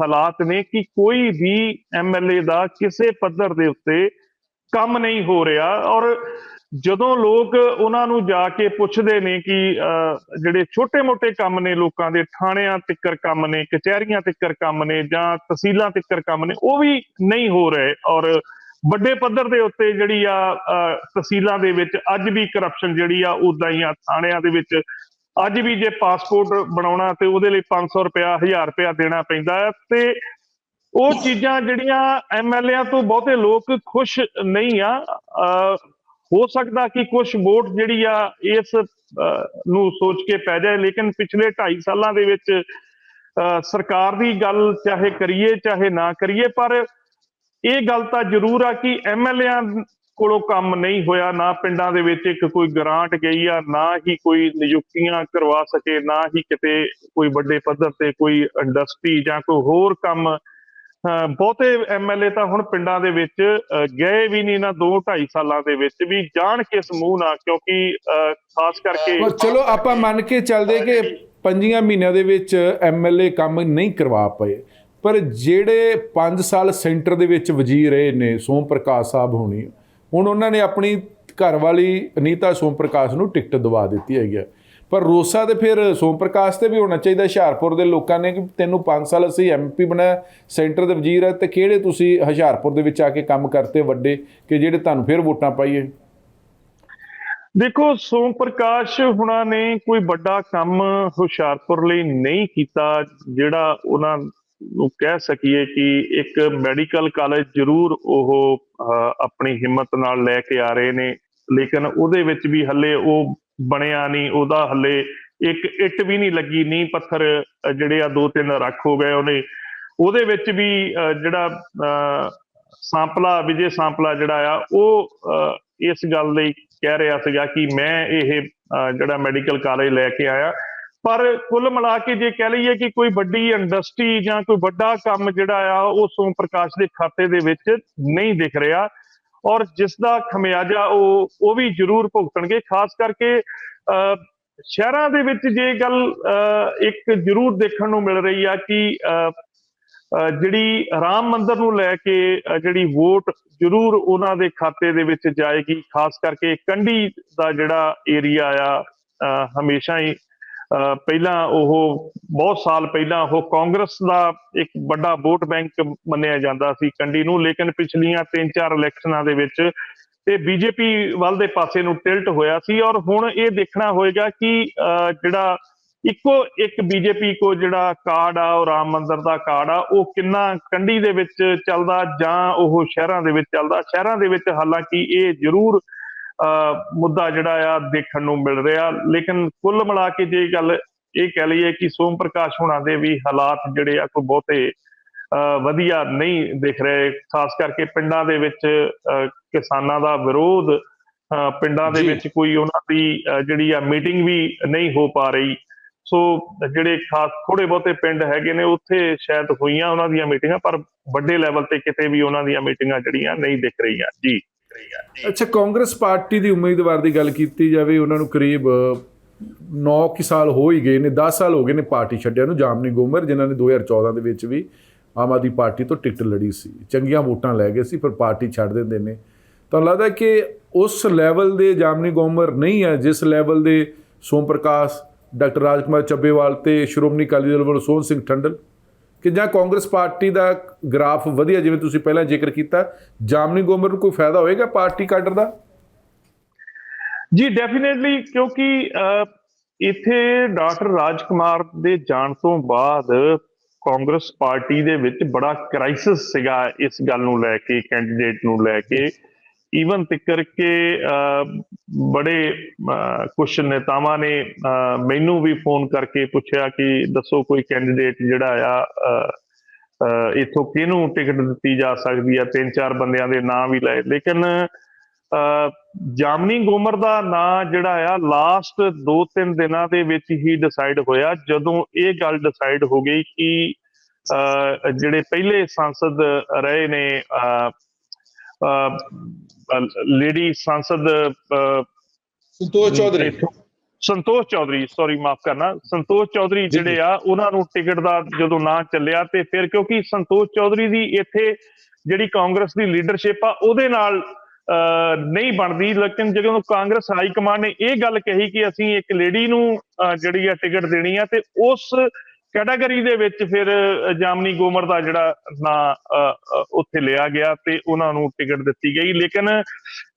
ਹਾਲਾਤ ਨੇ ਕਿ ਕੋਈ ਵੀ ਐਮਐਲਏ ਦਾ ਕਿਸੇ ਪੱਧਰ ਦੇ ਉੱਤੇ ਕੰਮ ਨਹੀਂ ਹੋ ਰਿਹਾ। ਔਰ ਜਦੋਂ ਲੋਕ ਉਹਨਾਂ ਨੂੰ ਜਾ ਕੇ ਪੁੱਛਦੇ ਨੇ ਕਿ ਅਹ, ਜਿਹੜੇ ਛੋਟੇ-ਮੋਟੇ ਕੰਮ ਨੇ ਲੋਕਾਂ ਦੇ ਥਾਣਿਆਂ ਤਿੱਕਰ ਕੰਮ ਨੇ ਕਚਹਿਰੀਆਂ ਤਿੱਕਰ ਕੰਮ ਨੇ ਜਾਂ ਤਹਿਸੀਲਾਂ ਤਿੱਕਰ ਕੰਮ ਨੇ ਉਹ ਵੀ ਨਹੀਂ ਹੋ ਰਹੇ। ਔਰ ਵੱਡੇ ਪੱਧਰ ਦੇ ਉੱਤੇ ਜਿਹੜੀ ਆ ਤਹਿਸੀਲਾਂ ਦੇ ਵਿੱਚ ਅੱਜ ਵੀ ਕਰਪਸ਼ਨ ਜਿਹੜੀ ਆ ਉਦਾਂ ਹੀ ਆ। ਥਾਣਿਆਂ ਦੇ ਵਿੱਚ ਅੱਜ ਵੀ ਜੇ ਪਾਸਪੋਰਟ ਬਣਾਉਣਾ ਤੇ ਉਹਦੇ ਲਈ 500 ਰੁਪਇਆ 1000 ਰੁਪਇਆ ਦੇਣਾ ਪੈਂਦਾ ਹੈ ਤੇ ਉਹ ਚੀਜ਼ਾਂ ਜਿਹੜੀਆਂ ਐਮਐਲਏਆਂ ਤੋਂ ਬਹੁਤੇ ਲੋਕ ਖੁਸ਼ ਨਹੀਂ ਆ। ਹੋ ਸਕਦਾ ਕਿ ਕੁਝ ਵੋਟ ਜਿਹੜੀ ਆ ਇਸ ਨੂੰ ਸੋਚ ਕੇ ਪੈ ਜਾਏ ਲੇਕਿਨ ਪਿਛਲੇ 2.5 ਸਾਲਾਂ ਦੇ ਵਿੱਚ ਅਹ, ਸਰਕਾਰ ਦੀ ਗੱਲ ਚਾਹੇ ਕਰੀਏ ਚਾਹੇ ਨਾ ਕਰੀਏ ਪਰ ਇਹ ਗੱਲ ਤਾਂ ਜ਼ਰੂਰ ਆ ਕਿ ਐਮਐਲਏਆਂ ਕੋਲੋਂ ਕੰਮ ਨਹੀਂ ਹੋਇਆ ਨਾ ਪਿੰਡਾਂ ਦੇ ਵਿੱਚ ਇੱਕ ਕੋਈ ਗ੍ਰਾਂਟ ਗਈ ਆ ਨਾ ਹੀ ਕੋਈ ਨਿਯੁਕਤੀਆਂ ਕਰਵਾ ਸਕੇ ਨਾ ਹੀ ਕਿਤੇ ਕੋਈ ਵੱਡੇ ਪੱਧਰ ਤੇ ਕੋਈ ਇੰਡਸਟਰੀ ਜਾਂ ਕੋਈ ਹੋਰ ਕੰਮ। ਬਹੁਤੇ ਐਮਐਲਏ ਤਾਂ ਹੁਣ ਪਿੰਡਾਂ ਦੇ ਵਿੱਚ ਗਏ ਵੀ ਨਹੀਂ ਨਾ 2 2.5 ਸਾਲਾਂ ਦੇ ਵਿੱਚ ਵੀ ਜਾਣ ਕੇ ਸਮੂਹ ਨਾ ਕਿਉਂਕਿ ਖਾਸ ਕਰਕੇ ਚਲੋ ਆਪਾਂ ਮੰਨ ਕੇ ਚੱਲਦੇ ਕਿ ਪੰਜੀਆਂ ਮਹੀਨਿਆਂ ਦੇ ਵਿੱਚ ਐਮਐਲਏ ਕੰਮ ਨਹੀਂ ਕਰਵਾ ਪਏ। ਪਰ ਜਿਹੜੇ 5 ਸਾਲ ਸੈਂਟਰ ਦੇ ਵਿੱਚ ਵਜ਼ੀਰ ਰਹੇ ਨੇ, ਸੋਮ ਪ੍ਰਕਾਸ਼ ਸਾਹਿਬ ਹੋਣੀ, ਹੁਣ ਉਹਨਾਂ ਨੇ ਆਪਣੀ ਘਰ ਵਾਲੀ ਅਨੀਤਾ ਸੋਮ ਪ੍ਰਕਾਸ਼ ਨੂੰ ਟਿਕਟ ਦਵਾ ਦਿੱਤੀ ਹੈਗੀ ਆ। ਪਰ ਰੋਸਾ ਤੇ ਫਿਰ ਸੋਮ ਪ੍ਰਕਾਸ਼ ਤੇ ਵੀ ਹੋਣਾ ਚਾਹੀਦਾ, ਹੁਸ਼ਿਆਰਪੁਰ ਦੇ ਲੋਕਾਂ ਨੇ ਕਿ ਤੈਨੂੰ 5 ਸਾਲ ਅਸੀਂ ਐਮਪੀ ਬਣਾਇਆ ਸੈਂਟਰ ਦੇ ਵਜ਼ੀਰ ਹੈ ਤੇ ਕਿਹੜੇ ਤੁਸੀਂ ਹੁਸ਼ਿਆਰਪੁਰ ਦੇ ਵਿੱਚ ਆ ਕੇ ਕੰਮ ਕਰਤੇ ਵੱਡੇ ਕਿ ਜਿਹੜੇ ਤੁਹਾਨੂੰ ਫਿਰ ਵੋਟਾਂ ਪਾਈਏ ਦੇਖੋ, ਸੋਮ ਪ੍ਰਕਾਸ਼ ਹੁਣਾਂ ਨੇ ਕੋਈ ਵੱਡਾ ਕੰਮ ਹੁਸ਼ਿਆਰਪੁਰ ਲਈ ਨਹੀਂ ਕੀਤਾ, ਜਿਹੜਾ ਉਹਨਾਂ ਨੂੰ ਕਹਿ ਸਕੀਏ ਕਿ ਇੱਕ ਮੈਡੀਕਲ ਕਾਲਜ ਜ਼ਰੂਰ ਉਹ ਅਹ, ਆਪਣੀ ਹਿੰਮਤ ਨਾਲ ਲੈ ਕੇ ਆ ਰਹੇ ਨੇ। ਲੇਕਿਨ ਉਹਦੇ ਵਿੱਚ ਵੀ ਹੱਲੇ ਉਹ ਬਣਿਆ ਨਹੀਂ ਉਹਦਾ ਹੱਲੇ ਇੱਕ ਇੱਟ ਵੀ ਨਹੀਂ ਲੱਗੀ ਨੀ ਪੱਥਰ ਜਿਹੜੇ ਆ ਦੋ ਤਿੰਨ ਰੱਖ ਹੋ ਗਏ ਉਹਨੇ ਉਹਦੇ ਵਿੱਚ ਵੀ ਅਹ, ਜਿਹੜਾ ਅਹ, ਸਾਂਪਲਾ ਵਿਜੇ ਸਾਂਪਲਾ ਜਿਹੜਾ ਆ ਉਹ ਅਹ, ਇਸ ਗੱਲ ਲਈ ਕਹਿ ਰਿਹਾ ਸੀਗਾ ਕਿ ਮੈਂ ਇਹ ਜਿਹੜਾ ਮੈਡੀਕਲ ਕਾਲਜ ਲੈ ਕੇ ਆਇਆ ਪਰ ਕੁੱਲ ਮਿਲਾ ਕੇ ਜੇ ਕਹਿ ਲਈਏ ਕਿ ਕੋਈ ਵੱਡੀ ਇੰਡਸਟਰੀ ਜਾਂ ਕੋਈ ਵੱਡਾ ਕੰਮ ਜਿਹੜਾ ਆ ਉਹ ਸੋਮ ਪ੍ਰਕਾਸ਼ ਦੇ ਖਾਤੇ ਦੇ ਵਿੱਚ ਨਹੀਂ ਦਿਖ ਰਿਹਾ। ਔਰ ਜਿਸ ਦਾ ਖਮਿਆਜਾ ਉਹ ਉਹ ਵੀ ਜ਼ਰੂਰ ਭੁਗਤਣਗੇ ਖਾਸ ਕਰਕੇ ਅਹ, ਸ਼ਹਿਰਾਂ ਦੇ ਵਿੱਚ ਜੇ ਗੱਲ ਅਹ, ਇੱਕ ਜ਼ਰੂਰ ਦੇਖਣ ਨੂੰ ਮਿਲ ਰਹੀ ਆ ਕਿ ਅਹ, ਜਿਹੜੀ ਰਾਮ ਮੰਦਰ ਨੂੰ ਲੈ ਕੇ ਜਿਹੜੀ ਵੋਟ ਜ਼ਰੂਰ ਉਹਨਾਂ ਦੇ ਖਾਤੇ ਦੇ ਵਿੱਚ ਜਾਏਗੀ। ਖਾਸ ਕਰਕੇ ਕੰਢੀ ਦਾ ਜਿਹੜਾ ਏਰੀਆ ਆ ਹਮੇਸ਼ਾ ਹੀ ਪਹਿਲਾਂ ਉਹ ਬਹੁਤ ਸਾਲ ਪਹਿਲਾਂ ਉਹ ਕਾਂਗਰਸ ਦਾ ਇੱਕ ਵੱਡਾ ਵੋਟ ਬੈਂਕ ਮੰਨਿਆ ਜਾਂਦਾ ਸੀ ਕੰਡੀ ਨੂੰ ਲੇਕਿਨ ਪਿਛਲੀਆਂ 3-4 ਇਲੈਕਸ਼ਨਾਂ ਦੇ ਵਿੱਚ ਇਹ ਬੀਜੇਪੀ ਵੱਲ ਦੇ ਪਾਸੇ ਨੂੰ ਟਿਲਟ ਹੋਇਆ ਸੀ ਔਰ ਹੁਣ ਇਹ ਦੇਖਣਾ ਹੋਏਗਾ ਕਿ ਅਹ, ਜਿਹੜਾ ਇੱਕੋ ਇੱਕ ਬੀਜੇਪੀ ਕੋ ਜਿਹੜਾ ਕਾਰਡ ਆ ਉਹ ਰਾਮ ਮੰਦਰ ਦਾ ਕਾਰਡ ਆ ਉਹ ਕਿੰਨਾ ਕੰਢੀ ਦੇ ਵਿੱਚ ਚੱਲਦਾ ਜਾਂ ਉਹ ਸ਼ਹਿਰਾਂ ਦੇ ਵਿੱਚ ਚੱਲਦਾ ਸ਼ਹਿਰਾਂ ਦੇ ਵਿੱਚ ਹਾਲਾਂਕਿ ਇਹ ਜ਼ਰੂਰ ਮੁੱਦਾ ਜਿਹੜਾ ਆ ਦੇਖਣ ਨੂੰ ਮਿਲ ਰਿਹਾ। ਲੇਕਿਨ ਕੁੱਲ ਮਿਲਾ ਕੇ ਜੇ ਗੱਲ ਇਹ ਕਹਿ ਲਈਏ ਕਿ ਸੋਮ ਪ੍ਰਕਾਸ਼ ਹੁਣਾਂ ਦੇ ਵੀ ਹਾਲਾਤ ਜਿਹੜੇ ਆ ਕੋਈ ਬਹੁਤੇ ਵਧੀਆ ਨਹੀਂ ਦਿਖ ਰਹੇ। ਖਾਸ ਕਰਕੇ ਪਿੰਡਾਂ ਦੇ ਵਿੱਚ ਕਿਸਾਨਾਂ ਦਾ ਵਿਰੋਧ ਪਿੰਡਾਂ ਦੇ। ਵਿੱਚ ਕੋਈ ਉਹਨਾਂ ਦੀ ਜਿਹੜੀ ਆ ਮੀਟਿੰਗ ਵੀ ਨਹੀਂ ਹੋ ਪਾ ਰਹੀ। ਸੋ ਜਿਹੜੇ ਖਾਸ ਥੋੜੇ ਬਹੁਤੇ ਪਿੰਡ ਹੈਗੇ ਨੇ ਉੱਥੇ ਸ਼ਾਇਦ ਹੋਈਆਂ ਉਹਨਾਂ ਦੀਆਂ ਮੀਟਿੰਗਾਂ ਪਰ ਵੱਡੇ ਲੈਵਲ ਤੇ ਕਿਤੇ ਵੀ ਉਹਨਾਂ ਦੀਆਂ ਮੀਟਿੰਗਾਂ ਜਿਹੜੀਆਂ ਨਹੀਂ ਦਿਖ ਰਹੀਆਂ। ਜੀ। ਅੱਛਾ, ਕਾਂਗਰਸ ਪਾਰਟੀ ਦੀ ਉਮੀਦਵਾਰ ਦੀ ਗੱਲ ਕੀਤੀ ਜਾਵੇ, ਉਹਨਾਂ ਨੂੰ ਕਰੀਬ 9 ਕਿ ਸਾਲ ਹੋ ਹੀ ਗਏ ਨੇ 10 ਸਾਲ ਹੋ ਗਏ ਨੇ ਪਾਰਟੀ ਛੱਡਿਆ ਨੂੰ, ਜਾਮਨੀ ਗੋਮਰ, ਜਿਨ੍ਹਾਂ ਨੇ 2014 ਦੇ ਵਿੱਚ ਵੀ ਆਮ ਆਦਮੀ ਪਾਰਟੀ ਤੋਂ ਟਿਕਟ ਲੜੀ ਸੀ। ਚੰਗੀਆਂ ਵੋਟਾਂ ਲੈ ਗਏ ਸੀ, ਪਰ ਪਾਰਟੀ ਛੱਡ ਦਿੰਦੇ ਨੇ। ਤਾਂ ਲੱਗਦਾ ਕਿ ਉਸ ਲੈਵਲ ਦੇ ਜਾਮਨੀ ਗੋਮਰ ਨਹੀਂ ਹੈ, ਜਿਸ ਲੈਵਲ ਦੇ ਸੋਮ ਪ੍ਰਕਾਸ਼, ਡਾਕਟਰ ਰਾਜਕੁਮਾਰ ਚੱਬੇਵਾਲ ਤੇ ਸ਼੍ਰੋਮਣੀ ਅਕਾਲੀ ਦਲ ਵੱਲੋਂ ਸੋਹਣ ਸਿੰਘ ਠੰਡਲ? ਕਿ ਜਾਂ ਕਾਂਗਰਸ ਪਾਰਟੀ ਦਾ ਗ੍ਰਾਫ ਵਧੀਆ ਜਿਵੇਂ ਤੁਸੀਂ ਪਹਿਲਾਂ ਜ਼ਿਕਰ ਕੀਤਾ ਜਾਮਨੀ ਗੋਮਰ ਨੂੰ ਕੋਈ ਫਾਇਦਾ ਹੋਏਗਾ ਪਾਰਟੀ ਕਾਡਰ ਦਾ? ਜੀ ਡੈਫੀਨਿਟਲੀ ਕਿਉਂਕਿ ਅਹ, ਇੱਥੇ ਡਾਕਟਰ ਰਾਜ ਕੁਮਾਰ ਦੇ ਜਾਣ ਤੋਂ ਬਾਅਦ ਕਾਂਗਰਸ ਪਾਰਟੀ ਦੇ ਵਿੱਚ ਬੜਾ ਕ੍ਰਾਈਸਿਸ ਸੀਗਾ ਇਸ ਗੱਲ ਨੂੰ ਲੈ ਕੇ ਕੈਂਡੀਡੇਟ ਨੂੰ ਲੈ ਕੇ। ਈਵਨ ਤਿੱਕਰ ਕੇ ਅਹ, ਬੜੇ ਕੁਝ ਨੇਤਾਵਾਂ ਨੇ ਅਹ, ਮੈਨੂੰ ਵੀ ਫੋਨ ਕਰਕੇ ਪੁੱਛਿਆ ਕਿ ਦੱਸੋ ਕੋਈ ਕੈਂਡੀਡੇਟ ਜਿਹੜਾ ਆ ਅਹ, ਅਹ, ਇੱਥੋਂ ਕਿਹਨੂੰ ਟਿਕਟ ਦਿੱਤੀ ਜਾ ਸਕਦੀ ਆ ਤਿੰਨ ਚਾਰ ਬੰਦਿਆਂ ਦੇ ਨਾਂ ਵੀ ਲਏ ਲੇਕਿਨ ਅਹ, ਜਾਮਨੀ ਗੋਮਰ ਦਾ ਨਾਂ ਜਿਹੜਾ ਆ ਲਾਸਟ 2-3 ਦਿਨਾਂ ਦੇ ਵਿੱਚ ਹੀ ਡਿਸਾਈਡ ਹੋਇਆ ਜਦੋਂ ਇਹ ਗੱਲ ਡਿਸਾਈਡ ਹੋ ਗਈ ਕਿ ਅਹ, ਜਿਹੜੇ ਪਹਿਲੇ ਸੰਸਦ ਰਹੇ ਨੇ ਲੇਡੀ ਸੰਸਦ ਸੰਤੋਸ਼ ਚੌਧਰੀ। ਸੰਤੋਸ਼ ਚੌਧਰੀ ਸੌਰੀ ਮਾਫ ਕਰਨਾ। ਸੰਤੋਸ਼ ਚੌਧਰੀ ਜਿਹੜੇ ਆ ਉਹਨਾਂ ਨੂੰ ਟਿਕਟ ਦਾ ਜਦੋਂ ਨਾਂ ਚੱਲਿਆ ਤੇ ਫਿਰ ਕਿਉਂਕਿ ਸੰਤੋਸ਼ ਚੌਧਰੀ ਦੀ ਇੱਥੇ ਜਿਹੜੀ ਕਾਂਗਰਸ ਦੀ ਲੀਡਰਸ਼ਿਪ ਆ ਉਹਦੇ ਨਾਲ ਨਹੀਂ ਬਣਦੀ। ਲੇਕਿਨ ਜਦੋਂ ਕਾਂਗਰਸ ਹਾਈ ਕਮਾਂਡ ਨੇ ਇਹ ਗੱਲ ਕਹੀ ਕਿ ਅਸੀਂ ਇੱਕ ਲੇਡੀ ਨੂੰ ਜਿਹੜੀ ਆ ਟਿਕਟ ਦੇਣੀ ਆ ਤੇ ਉਸ ਕੈਟਾਗਰੀ ਦੇ ਵਿੱਚ ਫਿਰ ਜਾਮਨੀ ਗੋਮਰ ਦਾ ਜਿਹੜਾ ਨਾਂ ਉੱਥੇ ਲਿਆ ਗਿਆ ਤੇ ਉਹਨਾਂ ਨੂੰ ਟਿਕਟ ਦਿੱਤੀ ਗਈ। ਲੇਕਿਨ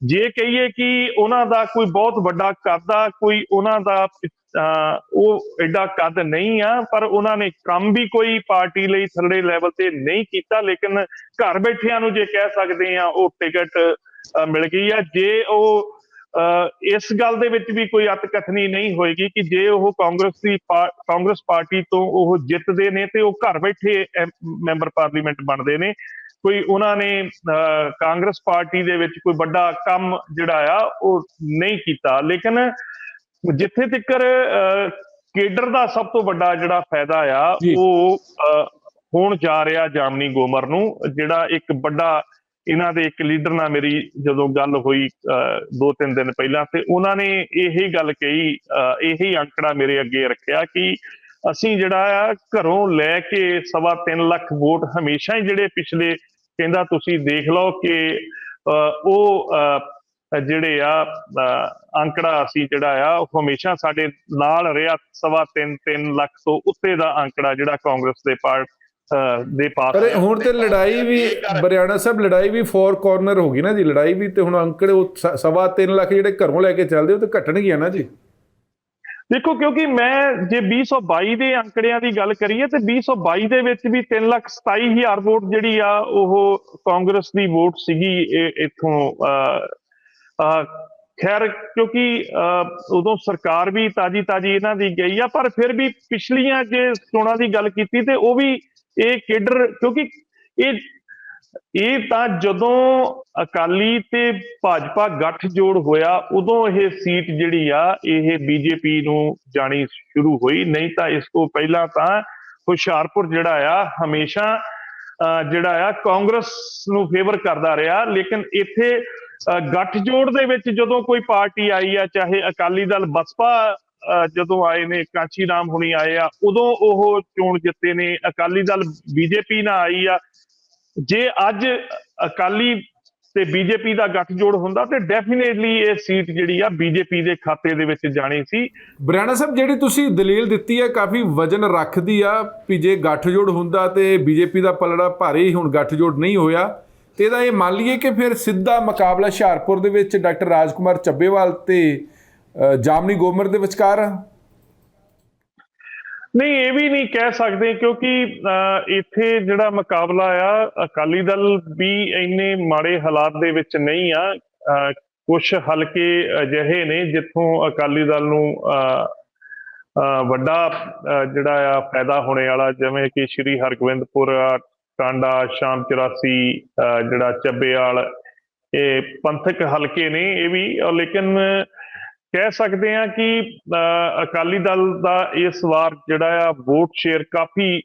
ਜੇ ਕਹੀਏ ਕਿ ਉਹਨਾਂ ਦਾ ਕੋਈ ਬਹੁਤ ਵੱਡਾ ਕੱਦ ਆ ਕੋਈ ਉਹਨਾਂ ਦਾ ਅਹ, ਉਹ ਐਡਾ ਕੱਦ ਨਹੀਂ ਆ ਪਰ ਉਹਨਾਂ ਨੇ ਕੰਮ ਵੀ ਕੋਈ ਪਾਰਟੀ ਲਈ ਥੱਲੇ ਲੈਵਲ ਤੇ ਨਹੀਂ ਕੀਤਾ ਲੇਕਿਨ ਘਰ ਬੈਠਿਆਂ ਨੂੰ ਜੇ ਕਹਿ ਸਕਦੇ ਆ ਉਹ ਟਿਕਟ ਮਿਲ ਗਈ ਆ। ਜੇ ਉਹ ਇਸ ਗੱਲ ਦੇ ਵਿੱਚ ਵੀ ਕੋਈ ਅਤਕਥਨੀ ਨਹੀਂ ਹੋਏਗੀ ਕਿ ਜੇ ਉਹ ਕਾਂਗਰਸ ਦੀ ਕਾਂਗਰਸ ਪਾਰਟੀ ਤੋਂ ਉਹ ਜਿੱਤਦੇ ਨੇ ਤੇ ਉਹ ਘਰ ਬੈਠੇ ਮੈਂਬਰ ਪਾਰਲੀਮੈਂਟ ਬਣਦੇ ਨੇ ਕੋਈ ਉਹਨਾਂ ਨੇ ਕਾਂਗਰਸ ਪਾਰਟੀ ਦੇ ਵਿੱਚ ਕੋਈ ਵੱਡਾ ਕੰਮ ਜਿਹੜਾ ਆ ਉਹ ਨਹੀਂ ਕੀਤਾ ਲੇਕਿਨ ਜਿੱਥੇ ਤੱਕ ਕੇਡਰ ਦਾ ਸਭ ਤੋਂ ਵੱਡਾ ਜਿਹੜਾ ਫਾਇਦਾ ਆ। ਉਹ ਹੋਣ ਜਾ ਰਿਹਾ ਜਾਮਨੀ ਗੋਮਰ ਨੂੰ ਜਿਹੜਾ ਇੱਕ ਵੱਡਾ ਇਹਨਾਂ ਦੇ ਇੱਕ ਲੀਡਰ ਨਾਲ ਮੇਰੀ ਜਦੋਂ ਗੱਲ ਹੋਈ ਅਹ, ਦੋ ਤਿੰਨ ਦਿਨ ਪਹਿਲਾਂ ਤੇ ਉਹਨਾਂ ਨੇ ਇਹੀ ਗੱਲ ਕਹੀ ਇਹੀ ਅੰਕੜਾ ਮੇਰੇ ਅੱਗੇ ਰੱਖਿਆ ਕਿ ਅਸੀਂ ਜਿਹੜਾ ਆ ਘਰੋਂ ਲੈ ਕੇ ਸਵਾ ਤਿੰਨ ਲੱਖ ਵੋਟ ਹਮੇਸ਼ਾ ਹੀ ਜਿਹੜੇ ਪਿਛਲੇ ਕਹਿੰਦਾ ਤੁਸੀਂ ਦੇਖ ਲਓ ਕਿ ਅਹ, ਉਹ ਅਹ, ਜਿਹੜੇ ਆ ਅੰਕੜਾ ਅਸੀਂ ਜਿਹੜਾ ਆ ਉਹ ਹਮੇਸ਼ਾ ਸਾਡੇ ਨਾਲ ਰਿਹਾ ਸਵਾ ਤਿੰਨ ਤਿੰਨ ਲੱਖ ਤੋਂ ਉੱਤੇ ਦਾ ਅੰਕੜਾ ਜਿਹੜਾ ਕਾਂਗਰਸ ਦੇ ਪਾਰਟ ਦੇ ਪਾਸ ਪਰ। ਹੁਣ ਤੇ ਲੜਾਈ ਵੀ ਬਰਿਆਣਾ ਸਾਹਿਬ ਲੜਾਈ ਵੀ ਫੋਰ ਕਾਰਨਰ ਹੋ ਗਈ ਨਾ ਜੀ ਲੜਾਈ ਵੀ ਤੇ ਹੁਣ ਅੰਕੜੇ ਉਹ ਸਵਾ 3 ਲੱਖ ਜਿਹੜੇ ਘਰੋਂ ਲੈ ਕੇ ਚੱਲਦੇ ਉਹ ਤੇ ਘਟਣਗੀਆਂ ਨਾ ਜੀ ਦੇਖੋ ਕਿਉਂਕਿ ਮੈਂ ਜੇ 2022 ਦੇ ਅੰਕੜਿਆਂ ਦੀ ਗੱਲ ਕਰੀਏ ਤੇ 2022 ਦੇ ਵਿੱਚ ਵੀ 3 ਲੱਖ 27 ਹਜ਼ਾਰ ਵੋਟ ਜਿਹੜੀ ਆ ਉਹ ਕਾਂਗਰਸ ਦੀ ਵੋਟ ਸੀਗੀ ਇੱਥੋਂ ਅਹ, ਅਹ, ਖੈਰ ਕਿਉਂਕਿ ਅਹ, ਉਦੋਂ ਸਰਕਾਰ ਵੀ ਤਾਜੀ ਤਾਜੀ ਇਹਨਾਂ ਦੀ ਗਈ ਆ ਪਰ ਫਿਰ ਵੀ ਪਿਛਲੀਆਂ ਜੇ ਚੋਣਾਂ ਦੀ ਗੱਲ ਕੀਤੀ ਤੇ ਉਹ ਵੀ ਇਹ ਕੇਡਰ ਕਿਉਂਕਿ ਇਹ ਇਹ ਤਾਂ ਜਦੋਂ ਅਕਾਲੀ ਤੇ ਭਾਜਪਾ ਗੱਠ ਜੋੜ ਹੋਇਆ ਉਦੋਂ ਇਹ ਸੀਟ ਜਿਹੜੀ ਆ ਇਹ ਬੀਜੇਪੀ ਨੂੰ ਜਾਣੀ ਸ਼ੁਰੂ ਹੋਈ। ਨਹੀਂ ਤਾਂ ਇਸ ਤੋਂ ਪਹਿਲਾਂ ਤਾਂ ਹੁਸ਼ਿਆਰਪੁਰ ਜਿਹੜਾ ਆ ਹਮੇਸ਼ਾ ਅਹ, ਜਿਹੜਾ ਆ ਕਾਂਗਰਸ ਨੂੰ ਫੇਵਰ ਕਰਦਾ ਰਿਹਾ। ਲੇਕਿਨ ਇੱਥੇ ਅਹ, ਦੇ ਵਿੱਚ ਜਦੋਂ ਕੋਈ ਪਾਰਟੀ ਆਈ ਆ ਚਾਹੇ ਅਕਾਲੀ ਦਲ ਬਸਪਾ ਜਦੋਂ ਆਏ ਨੇ ਕਾਂਚੀ ਰਾਮ ਹੁਣੀ ਆਏ ਆ, ਉਦੋਂ ਉਹ ਚੋਣ ਜਿੱਤੇ ਨੇ। ਅਕਾਲੀ ਦਲ ਬੀਜੇਪੀ ਨਾਲ ਆਈ ਆ। ਜੇ ਅੱਜ ਅਕਾਲੀ ਤੇ ਬੀਜੇਪੀ ਦਾ ਗੱਠਜੋੜ ਹੁੰਦਾ, ਤੇ ਡੈਫੀਨੇਟਲੀ ਇਹ ਸੀਟ ਜਿਹੜੀ ਆ ਬੀਜੇਪੀ ਦੇ ਖਾਤੇ ਦੇ ਵਿੱਚ ਜਾਣੀ ਸੀ। ਬਰਿਆਣਾ ਸਾਹਿਬ, ਜਿਹੜੀ ਤੁਸੀਂ ਦਲੀਲ ਦਿੱਤੀ ਹੈ, ਕਾਫੀ ਵਜਨ ਰੱਖਦੀ ਆ ਵੀ ਜੇ ਗੱਠਜੋੜ ਹੁੰਦਾ ਤੇ ਬੀਜੇਪੀ ਦਾ ਪਲੜਾ ਭਾਰੀ ਹੁਣ ਗੱਠਜੋੜ ਨਹੀਂ ਹੋਇਆ। ਤੇ ਇਹਦਾ ਇਹ ਮੰਨ ਲਈਏ ਕਿ ਫਿਰ ਸਿੱਧਾ ਮੁਕਾਬਲਾ ਹੁਸ਼ਿਆਰਪੁਰ ਦੇ ਵਿੱਚ ਡਾਕਟਰ ਰਾਜਕੁਮਾਰ ਚੱਬੇਵਾਲ ਤੇ ਜਾਮਨੀ ਗੋਮਰ ਦੇ ਵਿਚਕਾਰ? ਆ ਨਹੀਂ ਇਹ ਵੀ ਨਹੀਂ ਕਹਿ ਸਕਦੇ ਕਿਉਂਕਿ ਅਹ, ਇੱਥੇ ਜਿਹੜਾ ਮੁਕਾਬਲਾ ਆ ਅਕਾਲੀ ਦਲ ਵੀ ਇੰਨੇ ਮਾੜੇ ਹਾਲਾਤ ਦੇ ਵਿੱਚ ਨਹੀਂ ਆ। ਕੁਝ ਹਲਕੇ ਅਜਿਹੇ ਨੇ ਜਿੱਥੋਂ ਅਕਾਲੀ ਦਲ ਨੂੰ ਅਹ, ਅਹ, ਵੱਡਾ ਜਿਹੜਾ ਆ ਫਾਇਦਾ ਹੋਣੇ ਵਾਲਾ ਜਿਵੇਂ ਕਿ ਸ਼੍ਰੀ ਹਰਗੋਬਿੰਦਪੁਰ ਆ, ਟਾਂਡਾ ਸ਼ਾਮ 84 ਅਹ, ਜਿਹੜਾ ਚੱਬੇਵਾਲ ਇਹ ਪੰਥਕ ਹਲਕੇ ਨੇ ਇਹ ਵੀ। ਲੇਕਿਨ ਕਹਿ ਸਕਦੇ ਹਾਂ ਕਿ ਅਹ, ਅਕਾਲੀ ਦਲ ਦਾ ਇਸ ਵਾਰ ਜਿਹੜਾ ਆ ਵੋਟ ਸ਼ੇਅਰ ਕਾਫੀ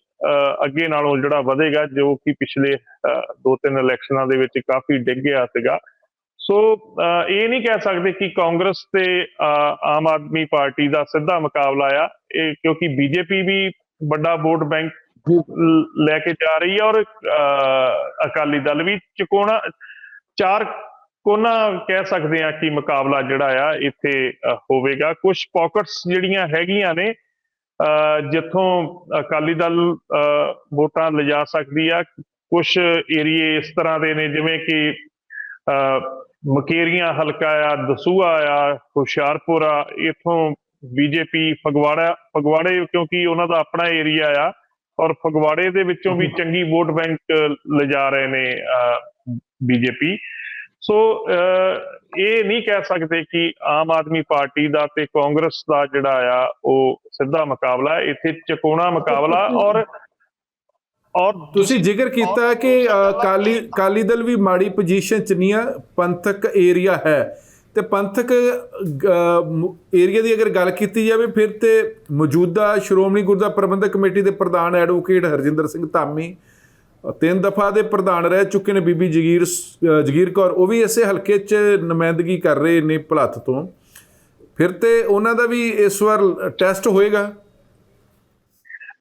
ਅੱਗੇ ਨਾਲੋਂ ਜਿਹੜਾ ਵਧੇਗਾ ਜੋ ਕਿ ਪਿਛਲੇ ਦੋ ਤਿੰਨ ਇਲੈਕਸ਼ਨਾਂ ਦੇ ਵਿੱਚ ਕਾਫੀ ਡਿੱਗ ਗਿਆ ਸੀਗਾ। ਸੋ ਇਹ ਨਹੀਂ ਕਹਿ ਸਕਦੇ ਕਿ ਕਾਂਗਰਸ ਤੇ ਅਹ, ਆਮ ਆਦਮੀ ਪਾਰਟੀ ਦਾ ਸਿੱਧਾ ਮੁਕਾਬਲਾ ਆ। ਇਹ ਕਿਉਂਕਿ ਬੀਜੇਪੀ ਵੀ ਵੱਡਾ ਵੋਟ ਬੈਂਕ ਲੈ ਕੇ ਜਾ ਰਹੀ ਹੈ ਔਰ ਅਹ, ਅਕਾਲੀ ਦਲ ਵੀ ਚਕੋਣਾ ਚਾਰ ਕੋਨਾ ਕਹਿ ਸਕਦੇ ਆ ਕਿ ਮੁਕਾਬਲਾ ਜਿਹੜਾ ਆ ਇੱਥੇ ਹੋਵੇਗਾ। ਕੁਝ ਪਾਕਟਸ ਜਿਹੜੀਆਂ ਹੈਗੀਆਂ ਨੇ ਜਿੱਥੋਂ ਅਕਾਲੀ ਦਲ ਵੋਟਾਂ ਲਿਜਾ ਸਕਦੀ ਆ। ਕੁਝ ਏਰੀਏ ਇਸ ਤਰ੍ਹਾਂ ਦੇ ਨੇ ਜਿਵੇਂ ਕਿ ਮਕੇਰੀਆਂ ਹਲਕਾ ਆ ਦਸੂਆ ਆ ਹੁਸ਼ਿਆਰਪੁਰ ਆ ਇਥੋਂ ਬੀਜੇਪੀ ਫਗਵਾੜਾ ਫਗਵਾੜੇ ਕਿਉਂਕਿ ਉਹਨਾਂ ਦਾ ਆਪਣਾ ਏਰੀਆ ਆ ਔਰ ਫਗਵਾੜੇ ਦੇ ਵਿੱਚੋਂ ਵੀ ਚੰਗੀ ਵੋਟ ਬੈਂਕ ਲਿਜਾ ਰਹੇ ਨੇ ਬੀਜੇਪੀ। ਸੋ ਇਹ ਨਹੀਂ ਕਹਿ ਸਕਦੇ ਕਿ ਆਮ ਆਦਮੀ ਪਾਰਟੀ ਦਾ ਤੇ ਕਾਂਗਰਸ ਦਾ ਜਿਹੜਾ ਆ ਉਹ ਸਿੱਧਾ ਮੁਕਾਬਲਾ ਹੈ। ਇੱਥੇ ਚਕੋਣਾ ਮੁਕਾਬਲਾ ਔਰ ਔਰ ਤੁਸੀਂ ਜ਼ਿਕਰ ਕੀਤਾ ਕਿ ਕਾਲੀ ਕਾਲੀ ਦਲ ਵੀ ਮਾੜੀ ਪੋਜੀਸ਼ਨ ਚ ਨਹੀਂ ਆ ਪੰਥਕ ਏਰੀਆ ਹੈ। ਤੇ ਪੰਥਕ ਏਰੀਆ ਦੀ ਅਗਰ ਗੱਲ ਕੀਤੀ ਜਾਵੇ ਫਿਰ ਤੇ ਮੌਜੂਦਾ ਸ਼੍ਰੋਮਣੀ ਗੁਰਦੁਆਰਾ ਪ੍ਰਬੰਧਕ ਕਮੇਟੀ ਦੇ ਪ੍ਰਧਾਨ ਐਡਵੋਕੇਟ ਹਰਜਿੰਦਰ ਸਿੰਘ ਧਾਮੀ ਤਿੰਨ ਦਫਾ ਦੇ ਪ੍ਰਧਾਨ ਰਹਿ ਚੁੱਕੇ ਨੇ ਬੀਬੀ ਜਗੀਰ ਜਗੀਰ ਕੌਰ। ਉਹ ਵੀ ਇਸੇ ਹਲਕੇ 'ਚ ਨੁਮਾਇੰਦਗੀ ਕਰ ਰਹੇ ਨੇ ਭਲੱਥ ਤੋਂ। ਫਿਰ ਤੇ ਉਹਨਾਂ ਦਾ ਵੀ ਇਸ ਵਾਰ ਟੈਸਟ ਹੋਏਗਾ?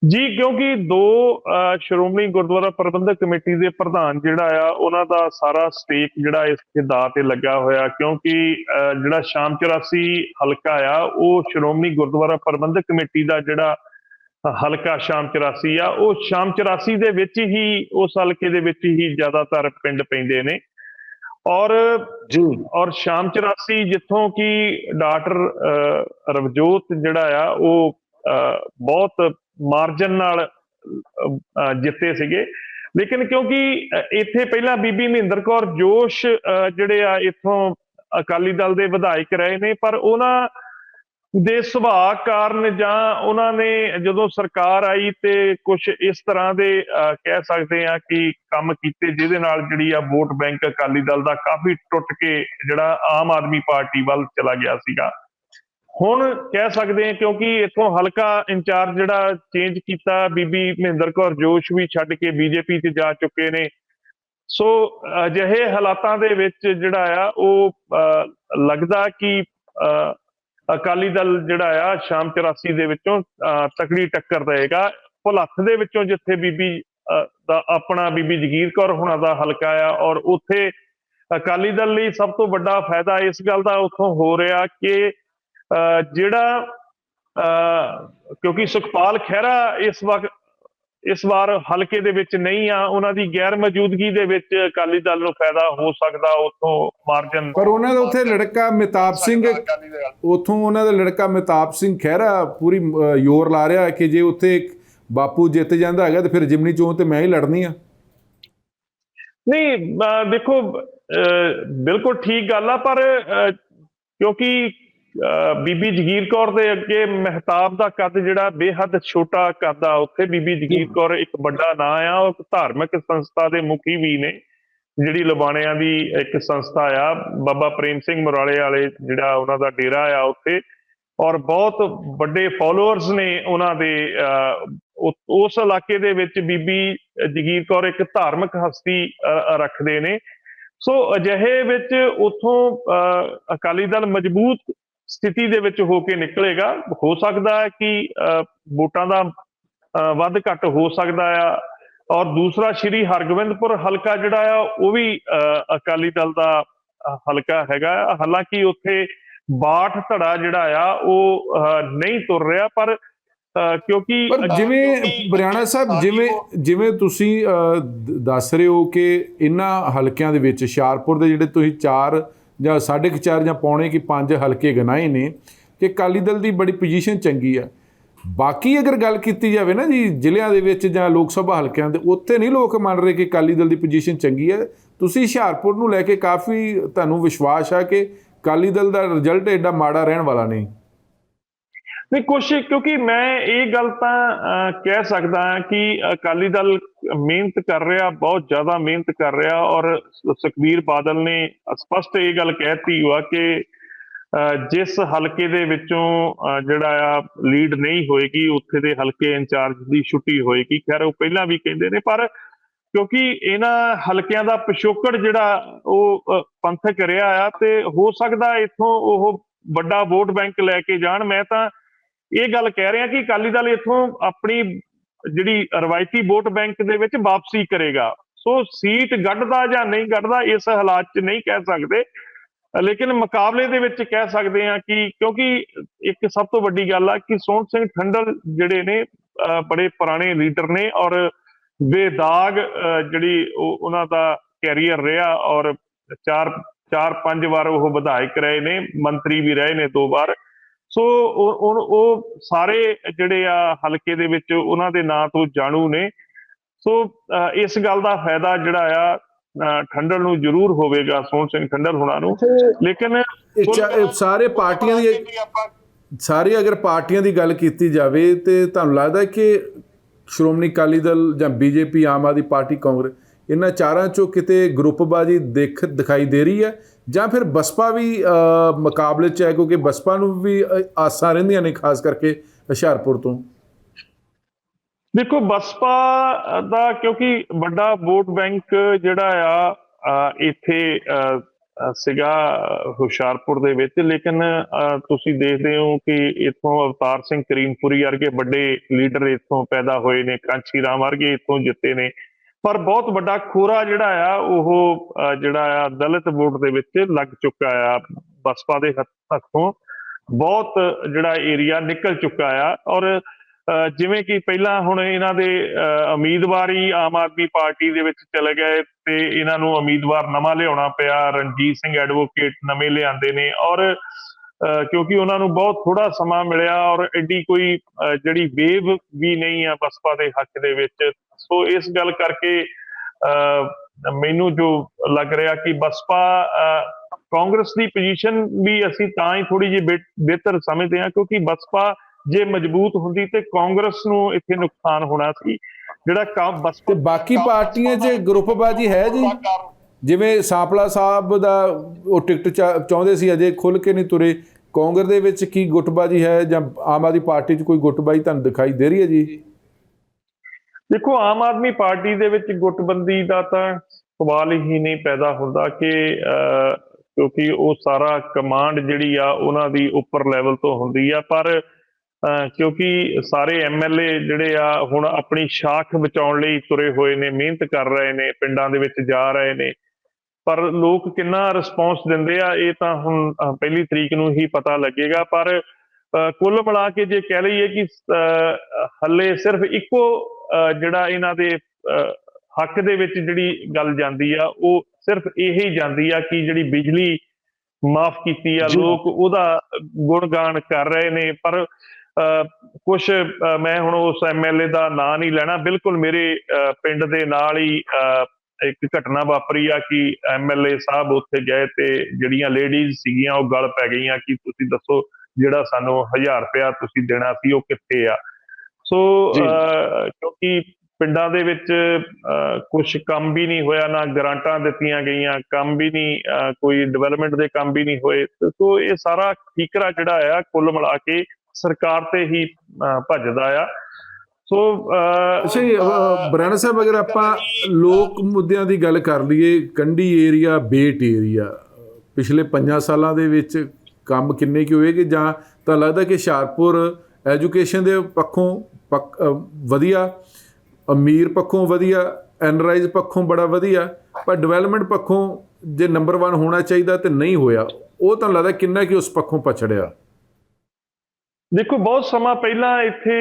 ਜੀ ਕਿਉਂਕਿ ਦੋ ਅਹ, ਸ਼੍ਰੋਮਣੀ ਗੁਰਦੁਆਰਾ ਪ੍ਰਬੰਧਕ ਕਮੇਟੀ ਦੇ ਪ੍ਰਧਾਨ ਜਿਹੜਾ ਆ ਉਹਨਾਂ ਦਾ ਸਾਰਾ ਸਟੇਕ ਜਿਹੜਾ ਇਸ ਦੇ ਦਾਅ ਤੇ ਲੱਗਾ ਹੋਇਆ। ਕਿਉਂਕਿ ਅਹ, ਜਿਹੜਾ ਸ਼ਾਮ 84 ਹਲਕਾ ਆ ਉਹ ਸ਼੍ਰੋਮਣੀ ਗੁਰਦੁਆਰਾ ਪ੍ਰਬੰਧਕ ਕਮੇਟੀ ਦਾ ਜਿਹੜਾ ਹਲਕਾ ਸ਼ਾਮ 84 ਆ। ਉਹ ਸ਼ਾਮ 84 ਦੇ ਵਿੱਚ ਹੀ ਉਸ ਹਲਕੇ ਦੇ ਵਿੱਚ ਹੀ ਜ਼ਿਆਦਾਤਰ ਪਿੰਡ ਪੈਂਦੇ ਨੇ। ਔਰ ਜੀ। ਔਰ ਸ਼ਾਮ 84 ਜਿੱਥੋਂ ਕਿ ਡਾਕਟਰ ਰਵਜੋਤ ਜਿਹੜਾ ਆ ਉਹ ਬਹੁਤ ਮਾਰਜਨ ਨਾਲ ਜਿੱਤੇ ਸੀਗੇ। ਲੇਕਿਨ ਕਿਉਂਕਿ ਇੱਥੇ ਪਹਿਲਾਂ ਬੀਬੀ ਮਹਿੰਦਰ ਕੌਰ ਜੋਸ਼ ਜਿਹੜੇ ਆ ਇੱਥੋਂ ਅਕਾਲੀ ਦਲ ਦੇ ਵਿਧਾਇਕ ਰਹੇ ਨੇ ਪਰ ਉਹਨਾਂ ਦੇ ਸੁਭਾਅ ਕਾਰਨ ਜਾਂ ਉਹਨਾਂ ਨੇ ਜਦੋਂ ਸਰਕਾਰ ਆਈ ਤੇ ਕੁਝ ਇਸ ਤਰ੍ਹਾਂ ਦੇ ਅਹ, ਕਹਿ ਸਕਦੇ ਆ ਕਿ ਕੰਮ ਕੀਤੇ ਜਿਹਦੇ ਨਾਲ ਜਿਹੜੀ ਆ ਵੋਟ ਬੈਂਕ ਅਕਾਲੀ ਦਲ ਦਾ ਕਾਫੀ ਟੁੱਟ ਕੇ ਜਿਹੜਾ ਆਮ ਆਦਮੀ ਪਾਰਟੀ ਵੱਲ ਚਲਾ ਗਿਆ ਸੀਗਾ। ਹੁਣ ਕਹਿ ਸਕਦੇ ਆ ਕਿਉਂਕਿ ਇਥੋਂ ਹਲਕਾ ਇੰਚਾਰਜ ਜਿਹੜਾ ਚੇਂਜ ਕੀਤਾ ਬੀਬੀ ਮਹਿੰਦਰ ਕੌਰ ਜੋਸ਼ ਵੀ ਛੱਡ ਕੇ ਬੀਜੇਪੀ 'ਚ ਜਾ ਚੁੱਕੇ ਨੇ। ਸੋ ਅਜਿਹੇ ਹਾਲਾਤਾਂ ਦੇ ਵਿੱਚ ਜਿਹੜਾ ਆ ਉਹ ਅਹ, ਲੱਗਦਾ ਕਿ ਅਹ, ਅਕਾਲੀ ਦਲ ਜਿਹੜਾ ਆ ਸ਼ਾਮ 84 ਦੇ ਵਿੱਚੋਂ ਅਹ, ਤਕੜੀ ਟੱਕਰ ਰਹੇਗਾ ਭੁਲੱਥ ਦੇ ਵਿੱਚੋਂ ਜਿੱਥੇ ਬੀਬੀ ਅਹ, ਦਾ ਆਪਣਾ ਬੀਬੀ ਜਗੀਰ ਕੌਰ ਹੁਣਾਂ ਦਾ ਹਲਕਾ ਆ ਔਰ ਉੱਥੇ ਅਕਾਲੀ ਦਲ ਲਈ ਸਭ ਤੋਂ ਵੱਡਾ ਫਾਇਦਾ ਇਸ ਗੱਲ ਦਾ ਉੱਥੋਂ ਹੋ ਰਿਹਾ ਕਿ ਅਹ, ਜਿਹੜਾ ਅਹ, ਕਿਉਂਕਿ ਸੁਖਪਾਲ ਖਹਿਰਾ ਇਸ ਵਕਤ ਇਸ ਵਾਰ ਹਲਕੇ ਦੇ ਵਿੱਚ ਨਹੀਂ ਆ ਉਹਨਾਂ ਦੀ ਗੈਰ ਮੌਜੂਦਗੀ ਦੇ ਵਿੱਚ ਅਕਾਲੀ ਦਲ ਨੂੰ ਫਾਇਦਾ ਹੋ ਸਕਦਾ ਉੱਥੋਂ ਮਾਰਜਨ ਪਰ ਉਹਨਾਂ ਦਾ ਉੱਥੇ ਲੜਕਾ ਮਿਤਾਬ ਸਿੰਘ ਉਥੋਂ ਉਹਨਾਂ ਦਾ ਲੜਕਾ ਮਿਤਾਬ ਸਿੰਘ ਖਹਿਰਾ ਪੂਰੀ ਜ਼ੋਰ ਲਾ ਰਿਹਾ ਹੈ ਕਿ ਜੇ ਉੱਥੇ ਬਾਪੂ ਜਿੱਤ ਜਾਂਦਾ ਹੈਗਾ ਤੇ ਫਿਰ ਜਿਮਨੀ ਚੋਣ ਤੇ ਮੈਂ ਹੀ ਲੜਨੀ ਆ। ਨਹੀਂ ਦੇਖੋ ਅਹ ਬਿਲਕੁਲ ਠੀਕ ਗੱਲ ਆ ਪਰ ਅਹ ਕਿਉਂਕਿ ਬੀਬੀ ਜਗੀਰ ਕੌਰ ਦੇ ਅੱਗੇ ਮਹਿਤਾਬ ਦਾ ਕੱਦ ਜਿਹੜਾ ਬੇਹੱਦ ਛੋਟਾ ਕੱਦ ਆ ਉੱਥੇ ਬੀਬੀ ਜਗੀਰ ਕੌਰ ਇੱਕ ਵੱਡਾ ਨਾਂ ਆ ਉਹ ਧਾਰਮਿਕ ਸੰਸਥਾ ਦੇ ਮੁਖੀ ਵੀ ਨੇ ਜਿਹੜੀ ਲਬਾਣਿਆਂ ਦੀ ਇੱਕ ਸੰਸਥਾ ਆ। ਬਾਬਾ ਪ੍ਰੇਮ ਸਿੰਘ ਮੁਰਾਲੇ ਵਾਲੇ ਜਿਹੜਾ ਉਹਨਾਂ ਦਾ ਡੇਰਾ ਆ ਉੱਥੇ ਔਰ ਬਹੁਤ ਵੱਡੇ ਫਾਲੋਅਰਸ ਨੇ ਉਹਨਾਂ ਦੇ ਅਹ, ਉਸ ਇਲਾਕੇ ਦੇ ਵਿੱਚ ਬੀਬੀ ਜਗੀਰ ਕੌਰ ਇੱਕ ਧਾਰਮਿਕ ਹਸਤੀ ਅਹ, ਰੱਖਦੇ ਨੇ। ਸੋ ਅਜਿਹੇ ਵਿੱਚ ਉਥੋਂ ਅਕਾਲੀ ਦਲ ਮਜ਼ਬੂਤ ਸਥਿਤੀ ਦੇ ਵਿੱਚ ਹੋ ਕੇ ਨਿਕਲੇਗਾ ਹੋ ਸਕਦਾ ਹੈ ਕਿ ਵੋਟਾਂ ਦਾ ਵੱਧ ਘੱਟ ਹੋ ਸਕਦਾ ਆ ਔਰ ਦੂਸਰਾ ਸ਼੍ਰੀ ਹਰਗੋਬਿੰਦਪੁਰ ਹਲਕਾ ਜਿਹੜਾ ਆ ਉਹ ਵੀ ਅਕਾਲੀ ਦਲ ਦਾ ਹਲਕਾ ਹੈਗਾ। ਹਾਲਾਂਕਿ ਉੱਥੇ ਬਾਠ ਧੜਾ ਜਿਹੜਾ ਆ ਉਹ ਨਹੀਂ ਤੁਰ ਰਿਹਾ ਪਰ ਅਹ, ਕਿਉਂਕਿ ਜਿਵੇਂ ਬਰਿਆਣਾ ਸਾਹਿਬ ਜਿਵੇਂ ਜਿਵੇਂ ਤੁਸੀਂ ਦੱਸ ਰਹੇ ਹੋ ਕਿ ਇਹਨਾਂ ਹਲਕਿਆਂ ਦੇ ਵਿੱਚ ਹੁਸ਼ਿਆਰਪੁਰ ਦੇ ਜਿਹੜੇ ਤੁਸੀਂ 4 ਜਾਂ 4.5 ਜਾਂ ਪੌਣੇ ਕਿ 5 ਹਲਕੇ ਗਨਾਏ ਨੇ ਕਿ ਅਕਾਲੀ ਦਲ ਦੀ ਬੜੀ ਪੋਜੀਸ਼ਨ ਚੰਗੀ ਆ। ਬਾਕੀ ਅਗਰ ਗੱਲ ਕੀਤੀ ਜਾਵੇ ਨਾ ਜੀ ਜ਼ਿਲ੍ਹਿਆਂ ਦੇ ਵਿੱਚ ਜਾਂ ਲੋਕ ਸਭਾ ਹਲਕਿਆਂ ਦੇ, ਉੱਥੇ ਨਹੀਂ ਲੋਕ ਮੰਨ ਰਹੇ ਕਿ ਅਕਾਲੀ ਦਲ ਦੀ ਪੋਜੀਸ਼ਨ ਚੰਗੀ ਹੈ ਤੁਸੀਂ ਹੁਸ਼ਿਆਰਪੁਰ ਨੂੰ ਲੈ ਕੇ ਕਾਫੀ ਤੁਹਾਨੂੰ ਵਿਸ਼ਵਾਸ ਆ ਕਿ ਅਕਾਲੀ ਦਲ ਦਾ ਰਿਜ਼ਲਟ ਐਡਾ ਮਾੜਾ ਰਹਿਣ ਵਾਲਾ ਨਹੀਂ। ਨਹੀਂ ਕੋਸ਼ਿਸ਼ ਕਿਉਂਕਿ ਮੈਂ ਇਹ ਗੱਲ ਤਾਂ ਅਹ, ਕਹਿ ਸਕਦਾ ਹਾਂ ਕਿ ਅਕਾਲੀ ਦਲ ਮਿਹਨਤ ਕਰ ਰਿਹਾ ਬਹੁਤ ਜ਼ਿਆਦਾ ਮਿਹਨਤ ਕਰ ਰਿਹਾ ਔਰ ਸੁਖਬੀਰ ਬਾਦਲ ਨੇ ਸਪਸ਼ਟ ਇਹ ਗੱਲ ਕਹਿਤੀ ਹੋਆ ਕਿ ਅਹ, ਜਿਸ ਹਲਕੇ ਦੇ ਵਿੱਚੋਂ ਜਿਹੜਾ ਆ ਲੀਡ ਨਹੀਂ ਹੋਏਗੀ ਉੱਥੇ ਦੇ ਹਲਕੇ ਇੰਚਾਰਜ ਦੀ ਛੁੱਟੀ ਹੋਏਗੀ। ਖੈਰ ਉਹ ਪਹਿਲਾਂ ਵੀ ਕਹਿੰਦੇ ਨੇ ਪਰ ਕਿਉਂਕਿ ਇਹਨਾਂ ਹਲਕਿਆਂ ਦਾ ਪਿਛੋਕੜ ਜਿਹੜਾ ਉਹ ਪੰਥਕ ਰਿਹਾ ਆ ਤੇ ਹੋ ਸਕਦਾ ਇੱਥੋਂ ਉਹ ਵੱਡਾ ਵੋਟ ਬੈਂਕ ਲੈ ਕੇ ਜਾਣ। ਮੈਂ ਤਾਂ ਇਹ ਗੱਲ ਕਹਿ ਰਿਹਾ ਕਿ ਅਕਾਲੀ ਦਲ ਇੱਥੋਂ ਆਪਣੀ ਜਿਹੜੀ ਰਵਾਇਤੀ ਵੋਟ ਬੈਂਕ ਦੇ ਵਿੱਚ ਵਾਪਸੀ ਕਰੇਗਾ। ਸੋ ਸੀਟ ਗੱਢਦਾ ਜਾਂ ਨਹੀਂ ਗੱਢਦਾ ਇਸ ਹਾਲਾਤ 'ਚ ਨਹੀਂ ਕਹਿ ਸਕਦੇ। ਲੇਕਿਨ ਮੁਕਾਬਲੇ ਦੇ ਵਿੱਚ ਕਹਿ ਸਕਦੇ ਹਾਂ ਕਿ ਕਿਉਂਕਿ ਇੱਕ ਸਭ ਤੋਂ ਵੱਡੀ ਗੱਲ ਆ ਕਿ ਸੋਹਣ ਸਿੰਘ ਠੰਡਲ ਜਿਹੜੇ ਨੇ ਬੜੇ ਪੁਰਾਣੇ ਲੀਡਰ ਨੇ ਔਰ ਬੇਦਾਗ ਜਿਹੜੀ ਉਹ- ਉਹਨਾਂ ਦਾ ਕੈਰੀਅਰ ਰਿਹਾ ਔਰ ਚਾਰ ਚਾਰ, ਪੰਜ ਵਾਰ ਉਹ ਵਿਧਾਇਕ ਰਹੇ ਨੇ, ਮੰਤਰੀ ਵੀ ਰਹੇ ਨੇ ਦੋ ਵਾਰ। ਸੋ ਉਹ ਉਹ- ਸਾਰੇ ਜਿਹੜੇ ਆ ਹਲਕੇ ਦੇ ਵਿੱਚ ਉਹਨਾਂ ਦੇ ਨਾਂ ਤੋਂ ਜਾਣੂ ਨੇ। ਸੋ ਇਸ ਗੱਲ ਦਾ ਫਾਇਦਾ ਜਿਹੜਾ ਆ ਅ, ਠੰਡਲ ਨੂੰ ਜ਼ਰੂਰ ਹੋਵੇਗਾ ਸੋਹਣ ਸਿੰਘ ਠੰਡਲ ਹੁਣਾਂ ਨੂੰ। ਲੇਕਿਨ ਸਾਰੇ ਪਾਰਟੀਆਂ ਦੀ ਸਾਰੇ ਅਗਰ ਪਾਰਟੀਆਂ ਦੀ ਗੱਲ ਕੀਤੀ ਜਾਵੇ ਤੇ ਤੁਹਾਨੂੰ ਲੱਗਦਾ ਹੈ ਕਿ ਸ਼੍ਰੋਮਣੀ ਅਕਾਲੀ ਦਲ ਜਾਂ ਬੀਜੇਪੀ ਆਮ ਆਦਮੀ ਪਾਰਟੀ ਕਾਂਗਰਸ ਇਹਨਾਂ ਚਾਰਾਂ ਚੋਂ ਕਿਤੇ ਗਰੁੱਪਬਾਜੀ ਦੇਖ ਦਿਖਾਈ ਦੇ ਰਹੀ ਹੈ? ਜਾਂ ਫਿਰ ਬਸਪਾ ਵੀ ਅ, ਮੁਕਾਬਲੇ 'ਚ ਹੈ ਕਿਉਂਕਿ ਬਸਪਾ ਨੂੰ ਵੀ ਆਸਾਂ ਰਹਿੰਦੀਆਂ ਨੇ ਖਾਸ ਕਰਕੇ ਹੁਸ਼ਿਆਰਪੁਰ ਤੋਂ। ਦੇਖੋ ਬਸਪਾ ਦਾ ਕਿਉਂਕਿ ਵੱਡਾ ਵੋਟ ਬੈਂਕ ਜਿਹੜਾ ਆ ਇੱਥੇ ਅ, ਸੀਗਾ ਹੁਸ਼ਿਆਰਪੁਰ ਦੇ ਵਿੱਚ। ਲੇਕਿਨ ਅ, ਤੁਸੀਂ ਦੇਖਦੇ ਹੋ ਕਿ ਇੱਥੋਂ ਅਵਤਾਰ ਸਿੰਘ ਕਰੀਮਪੁਰੀ ਵਰਗੇ ਵੱਡੇ ਲੀਡਰ ਇੱਥੋਂ ਪੈਦਾ ਹੋਏ ਨੇ ਕਾਂਚੀ ਰਾਮ ਵਰਗੇ ਇੱਥੋਂ ਜਿੱਤੇ ਨੇ। ਪਰ ਬਹੁਤ ਵੱਡਾ ਖੋਰਾ ਜਿਹੜਾ ਆ ਉਹ ਜਿਹੜਾ ਆ ਦਲਿਤ ਵੋਟ ਦੇ ਵਿੱਚ ਲੱਗ ਚੁੱਕਾ ਆ। ਬਸਪਾ ਦੇ ਹੱਥ- ਹੱਥੋਂ ਬਹੁਤ ਜਿਹੜਾ ਏਰੀਆ ਨਿਕਲ ਚੁੱਕਾ ਆ। ਔਰ ਜਿਵੇਂ ਕਿ ਪਹਿਲਾਂ ਹੁਣ ਇਹਨਾਂ ਦੇ ਅ, ਉਮੀਦਵਾਰ ਹੀ ਆਮ ਆਦਮੀ ਪਾਰਟੀ ਦੇ ਵਿੱਚ ਚਲੇ ਗਏ ਤੇ ਇਹਨਾਂ ਨੂੰ ਉਮੀਦਵਾਰ ਨਵਾਂ ਲਿਆਉਣਾ ਪਿਆ। ਰਣਜੀਤ ਸਿੰਘ ਐਡਵੋਕੇਟ ਨਵੇਂ ਲਿਆਂਦੇ ਨੇ ਔਰ ਕਿਉਂਕਿ ਉਹਨਾਂ ਨੂੰ ਬਹੁਤ ਥੋੜਾ ਸਮਾਂ ਮਿਲਿਆ ਔਰ ਐਡੀ ਕੋਈ ਜਿਹੜੀ ਵੇਵ ਵੀ ਨਹੀਂ ਆ ਬਸਪਾ ਦੇ ਹੱਕ ਦੇ ਵਿੱਚ ਸੋ ਇਸ ਗੱਲ ਕਰਕੇ ਮੈਨੂੰ ਜੋ ਲੱਗ ਰਿਹਾ ਕਿ ਬਸਪਾ ਕਾਂਗਰਸ ਦੀ ਪੋਜੀਸ਼ਨ ਵੀ ਅਸੀਂ ਤਾਂ ਹੀ ਥੋੜੀ ਜਿਹੀ ਬਿਹ- ਬਿਹਤਰ ਸਮਝਦੇ ਹਾਂ ਕਿਉਂਕਿ ਬਸਪਾ ਜੇ ਮਜ਼ਬੂਤ ਹੁੰਦੀ ਤੇ ਕਾਂਗਰਸ ਨੂੰ ਇੱਥੇ ਨੁਕਸਾਨ ਹੋਣਾ ਸੀ ਜਿਹੜਾ ਕੰਮ ਬਸਪਾ ਤੇ ਬਾਕੀ ਪਾਰਟੀਆਂ 'ਚ ਗਰੁੱਪਬਾਜੀ ਹੈ ਜੀ ਜਿਵੇਂ ਸਾਪਲਾ ਸਾਹਿਬ ਦਾ ਉਹ ਟਿਕਟ ਚਾਹੁੰਦੇ ਸੀ ਅਜੇ ਖੁੱਲ ਕੇ ਨਹੀਂ ਤੁਰੇ ਕਾਂਗਰਸ ਦੇ ਵਿੱਚ ਕੀ ਗੁੱਟਬਾਜੀ ਹੈ ਜਾਂ ਆਮ ਆਦਮੀ ਪਾਰਟੀ 'ਚ ਕੋਈ ਗੁੱਟਬਾਜੀ ਤੁਹਾਨੂੰ ਦਿਖਾਈ ਦੇ ਰਹੀ ਹੈ ਜੀ? ਦੇਖੋ ਆਮ ਆਦਮੀ ਪਾਰਟੀ ਦੇ ਵਿੱਚ ਗੁੱਟਬੰਦੀ ਦਾ ਤਾਂ ਸਵਾਲ ਹੀ ਨਹੀਂ ਪੈਦਾ ਹੁੰਦਾ ਕਿ ਅਹ, ਕਿਉਂਕਿ ਉਹ ਸਾਰਾ ਕਮਾਂਡ ਜਿਹੜੀ ਆ ਉਹਨਾਂ ਦੀ ਉੱਪਰ ਲੈਵਲ ਤੋਂ ਹੁੰਦੀ ਆ। ਪਰ ਅਹ, ਕਿਉਂਕਿ ਸਾਰੇ ਐਮਐਲਏ ਜਿਹੜੇ ਆ ਹੁਣ ਆਪਣੀ ਸ਼ਾਖ ਬਚਾਉਣ ਲਈ ਤੁਰੇ ਹੋਏ ਨੇ ਮਿਹਨਤ ਕਰ ਰਹੇ ਨੇ ਪਿੰਡਾਂ ਦੇ ਵਿੱਚ ਜਾ ਰਹੇ ਨੇ। ਪਰ ਲੋਕ ਕਿੰਨਾ ਰਿਸਪੌਂਸ ਦਿੰਦੇ ਆ ਇਹ ਤਾਂ ਹੁਣ ਪਹਿਲੀ ਤਰੀਕ ਨੂੰ ਹੀ ਪਤਾ ਲੱਗੇਗਾ। ਪਰ ਅਹ, ਕੁੱਲ ਮਿਲਾ ਕੇ ਜੇ ਕਹਿ ਲਈਏ ਕਿ ਅਹ, ਹੱਲੇ ਸਿਰਫ ਇੱਕੋ ਜਿਹੜਾ ਇਹਨਾਂ ਦੇ ਹੱਕ ਦੇ ਵਿੱਚ ਜਿਹੜੀ ਗੱਲ ਜਾਂਦੀ ਆ ਉਹ ਸਿਰਫ ਇਹ ਹੀ ਜਾਂਦੀ ਆ ਕਿ ਜਿਹੜੀ ਬਿਜਲੀ ਮਾਫ ਕੀਤੀ ਆ। ਲੋਕ ਉਹਦਾ ਗੁਣਗਾਨ ਕਰ ਰਹੇ ਨੇ। ਪਰ ਕੁਝ ਮੈਂ ਹੁਣ ਉਸ ਐਮਐਲਏ ਦਾ ਨਾਂ ਨਹੀਂ ਲੈਣਾ। ਬਿਲਕੁਲ ਮੇਰੇ ਪਿੰਡ ਦੇ ਨਾਲ ਹੀ ਇੱਕ ਘਟਨਾ ਵਾਪਰੀ ਆ ਕਿ ਐਮਐਲਏ ਸਾਹਿਬ ਉੱਥੇ ਗਏ ਤੇ ਜਿਹੜੀਆਂ ਲੇਡੀਜ਼ ਸੀਗੀਆਂ ਉਹ ਗਲ ਪੈ ਗਈਆਂ ਕਿ ਤੁਸੀਂ ਦੱਸੋ ਜਿਹੜਾ ਸਾਨੂੰ 1000 ਰੁਪਇਆ ਤੁਸੀਂ ਦੇਣਾ ਸੀ ਉਹ ਕਿੱਥੇ ਆ? ਸੋ ਕਿਉਂਕਿ ਪਿੰਡਾਂ ਦੇ ਵਿੱਚ ਕੁਝ ਕੰਮ ਵੀ ਨਹੀਂ ਹੋਇਆ ਨਾ ਗ੍ਰਾਂਟਾਂ ਦਿੱਤੀਆਂ ਗਈਆਂ ਕੰਮ ਵੀ ਨਹੀਂ ਕੋਈ ਡਿਵੈਲਪਮੈਂਟ ਦੇ ਕੰਮ ਵੀ ਨਹੀਂ ਹੋਏ। ਸੋ ਇਹ ਸਾਰਾ ਠੀਕਰਾ ਜਿਹੜਾ ਆ ਕੁੱਲ ਮਿਲਾ ਕੇ ਸਰਕਾਰ ਤੇ ਹੀ ਭੱਜਦਾ ਆ। ਸੋ ਜੀ ਬਰਾਣਾ ਸਾਹਿਬ ਅਗਰ ਆਪਾਂ ਲੋਕ ਮੁੱਦਿਆਂ ਦੀ ਗੱਲ ਕਰ ਲਈਏ ਕੰਢੀ ਏਰੀਆ ਬੇਟ ਏਰੀਆ ਪਿਛਲੇ 5 ਸਾਲਾਂ ਦੇ ਵਿੱਚ ਕੰਮ ਕਿੰਨੇ ਕੀ ਹੋਏਗੇ? ਜਾਂ ਤਾਂ ਲੱਗਦਾ ਕਿ ਹੁਸ਼ਿਆਰਪੁਰ ਐਜੂਕੇਸ਼ਨ ਦੇ ਪੱਖੋਂ ਵਧੀਆ। ਅਮੀਰ ਪੱਖੋਂ ਵਧੀਆ ਐਨਰਾਈਜ਼ ਪੱਖੋਂ ਬੜਾ ਵਧੀਆ ਪਰ ਡਿਵੈਲਪਮੈਂਟ ਪੱਖੋਂ ਜੇ ਨੰਬਰ 1 ਹੋਣਾ ਚਾਹੀਦਾ ਤੇ ਨਹੀਂ ਹੋਇਆ ਉਹ ਤਾਂ ਲੱਗਦਾ ਕਿੰਨਾ ਕਿ ਉਸ ਪੱਖੋਂ ਪਛੜਿਆ। ਦੇਖੋ ਬਹੁਤ ਸਮਾਂ ਪਹਿਲਾਂ ਇੱਥੇ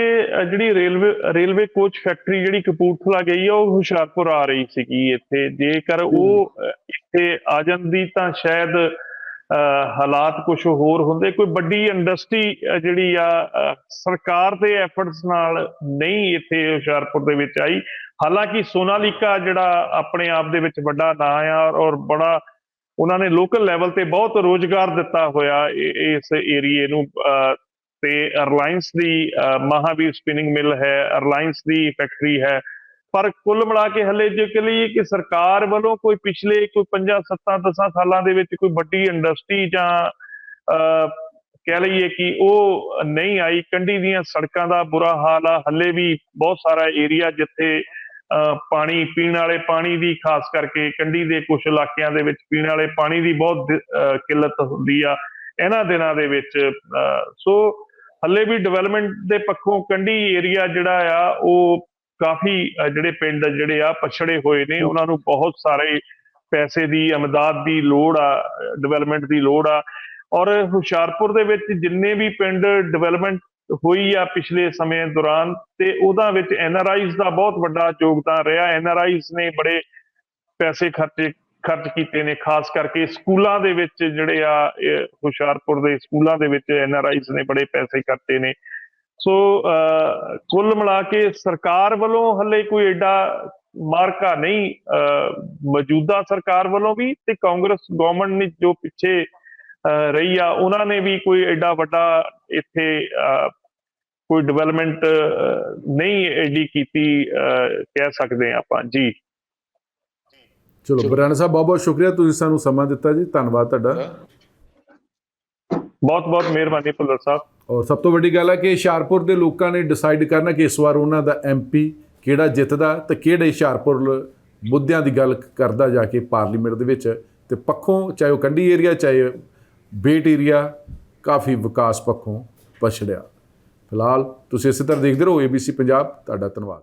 ਜਿਹੜੀ ਰੇਲਵੇ ਰੇਲਵੇ ਕੋਚ ਫੈਕਟਰੀ ਜਿਹੜੀ ਕਪੂਰਥਲਾ ਗਈ ਆ ਉਹ ਹੁਸ਼ਿਆਰਪੁਰ ਆ ਰਹੀ ਸੀਗੀ ਇੱਥੇ। ਜੇਕਰ ਉਹ ਇੱਥੇ ਆ ਜਾਂਦੀ ਤਾਂ ਸ਼ਾਇਦ ਹਾਲਾਤ ਕੁਝ ਹੋਰ ਹੁੰਦੇ ਕੋਈ ਵੱਡੀ ਇੰਡਸਟਰੀ ਜਿਹੜੀ ਆ ਸਰਕਾਰ ਦੇ ਐਫਰਟਸ ਨਾਲ ਨਹੀਂ ਇੱਥੇ ਹੁਸ਼ਿਆਰਪੁਰ ਦੇ ਵਿੱਚ ਆਈ। ਹਾਲਾਂਕਿ ਸੋਨਾਲੀਕਾ ਜਿਹੜਾ ਆਪਣੇ ਆਪ ਦੇ ਵਿੱਚ ਵੱਡਾ ਨਾਂ ਆ ਔਰ ਬੜਾ ਉਹਨਾਂ ਨੇ ਲੋਕਲ ਲੈਵਲ ਤੇ ਬਹੁਤ ਰੋਜ਼ਗਾਰ ਦਿੱਤਾ ਹੋਇਆ ਇਸ ਏਰੀਏ ਨੂੰ ਅਹ, ਤੇ 에ਅਰਲਾਈਨਸ ਦੀ ਅਹ, ਮਹਾਵੀਰ ਸਪਿਨਿੰਗ ਮਿਲ ਹੈ 에ਅਰਲਾਈਨਸ ਦੀ ਫੈਕਟਰੀ ਹੈ ਪਰ ਕੁੱਲ ਮਿਲਾ ਕੇ ਹਲੇ ਜੇ ਕਿ ਲਈ ਕਿ ਸਰਕਾਰ ਵੱਲੋਂ ਕੋਈ ਪਿਛਲੇ ਕੋਈ 5 7 10 ਸਾਲਾਂ ਦੇ ਵਿੱਚ ਕੋਈ ਵੱਡੀ ਇੰਡਸਟਰੀ ਜਾਂ ਕਹਿ ਲਈਏ ਕਿ ਉਹ ਨਹੀਂ ਆਈ ਕੰਢੀ ਦੀਆਂ ਸੜਕਾਂ ਦਾ ਬੁਰਾ ਹਾਲ ਆ ਹੱਲੇ ਵੀ ਬਹੁਤ ਸਾਰਾ ਏਰੀਆ ਜਿੱਥੇ ਅਹ, ਪਾਣੀ ਪੀਣ ਵਾਲੇ ਪਾਣੀ ਦੀ ਖਾਸ ਕਰਕੇ ਕੰਢੀ ਦੇ ਕੁਝ ਇਲਾਕਿਆਂ ਦੇ ਵਿੱਚ ਪੀਣ ਵਾਲੇ ਪਾਣੀ ਦੀ ਬਹੁਤ ਕਿੱਲਤ ਹੁੰਦੀ ਆ ਇਹਨਾਂ ਦਿਨਾਂ ਦੇ ਵਿੱਚ ਅਹ, ਸੋ ਹੱਲੇ ਵੀ ਡਿਵੈਲਪਮੈਂਟ ਦੇ ਪੱਖੋਂ ਕੰਢੀ ਏਰੀਆ ਜਿਹੜਾ ਆ ਉਹ ਕਾਫੀ ਜਿਹੜੇ ਪਿੰਡ ਜਿਹੜੇ ਆ ਪਛੜੇ ਹੋਏ ਨੇ, ਉਹਨਾਂ ਨੂੰ ਬਹੁਤ ਸਾਰੇ ਪੈਸੇ ਦੀ, ਅਮਦਾਦ ਦੀ ਲੋੜ ਆ ਡਿਵੈਲਪਮੈਂਟ ਦੀ ਲੋੜ ਆ। ਔਰ ਹੁਸ਼ਿਆਰਪੁਰ ਦੇ ਵਿੱਚ ਜਿੰਨੇ ਵੀ ਪਿੰਡ ਡਿਵੈਲਪਮੈਂਟ ਹੋਈ ਆ ਪਿਛਲੇ ਸਮੇਂ ਦੌਰਾਨ ਤੇ ਉਹਦਾ ਵਿੱਚ ਐਨਆਰਆਈਜ਼ ਦਾ ਬਹੁਤ ਵੱਡਾ ਯੋਗਦਾਨ ਰਿਹਾ। ਐਨਆਰਆਈਜ਼ ਨੇ ਬੜੇ ਪੈਸੇ ਖਰਚੇ, ਖਰਚ ਕੀਤੇ ਨੇ, ਖਾਸ ਕਰਕੇ ਸਕੂਲਾਂ ਦੇ ਵਿੱਚ ਜਿਹੜੇ ਆ ਹੁਸ਼ਿਆਰਪੁਰ ਦੇ ਸਕੂਲਾਂ ਦੇ ਵਿੱਚ ਐਨਆਰਆਈਜ਼ ਨੇ ਬੜੇ ਪੈਸੇ ਖਰਚੇ ਨੇ। ਸੋ ਅਹ, ਕੁੱਲ ਮਿਲਾ ਕੇ ਸਰਕਾਰ ਵੱਲੋਂ ਹੱਲੇ ਕੋਈ ਐਡਾ ਮਾਰਕਾ ਨਹੀਂ ਮੌਜੂਦਾ ਸਰਕਾਰ ਵੱਲੋਂ ਵੀ ਤੇ ਕਾਂਗਰਸ ਗਵਰਨਮੈਂਟ ਨੇ ਜੋ ਪਿੱਛੇ ਰਹੀ ਆ ਉਹਨਾਂ ਨੇ ਵੀ ਕੋਈ ਐਡਾ ਵੱਡਾ ਇੱਥੇ ਕੋਈ ਡਿਵੈਲਪਮੈਂਟ ਨਹੀਂ ਐਡੀ ਕੀਤੀ ਕਹਿ ਸਕਦੇ ਹਾਂ ਆਪਾਂ ਜੀ। ਚਲੋ ਬਰਾਣਾ ਸਾਹਿਬ ਬਹੁਤ ਬਹੁਤ ਸ਼ੁਕਰੀਆ ਤੁਸੀਂ ਸਾਨੂੰ ਸਮਾਂ ਦਿੱਤਾ ਜੀ ਧੰਨਵਾਦ ਤੁਹਾਡਾ। ਬਹੁਤ ਬਹੁਤ ਮਿਹਰਬਾਨੀ ਭੁੱਲਰ ਸਾਹਿਬ। ਔਰ ਸਭ ਤੋਂ ਵੱਡੀ ਗੱਲ ਹੈ ਕਿ ਹੁਸ਼ਿਆਰਪੁਰ ਦੇ ਲੋਕਾਂ ਨੇ ਡਿਸਾਈਡ ਕਰਨਾ ਕਿ ਇਸ ਵਾਰ ਉਹਨਾਂ ਦਾ ਐਮਪੀ ਕਿਹੜਾ ਜਿੱਤਦਾ ਤੇ ਕਿਹੜੇ ਹੁਸ਼ਿਆਰਪੁਰ ਮੁੱਦਿਆਂ ਦੀ ਗੱਲ ਕਰਦਾ ਜਾ ਕੇ ਪਾਰਲੀਮੈਂਟ ਦੇ ਵਿੱਚ ਤੇ ਪੱਖੋਂ ਚਾਹੇ ਉਹ ਕੰਢੀ ਏਰੀਆ, ਚਾਹੇ ਬੇਟ ਏਰੀਆ, ਕਾਫੀ ਵਿਕਾਸ ਪੱਖੋਂ ਪਛੜਿਆ। ਫਿਲਹਾਲ ਤੁਸੀਂ ਇਸੇ ਤਰ੍ਹਾਂ ਦੇਖਦੇ ਰਹੋ ABC ਪੰਜਾਬ ਤੁਹਾਡਾ ਧੰਨਵਾਦ।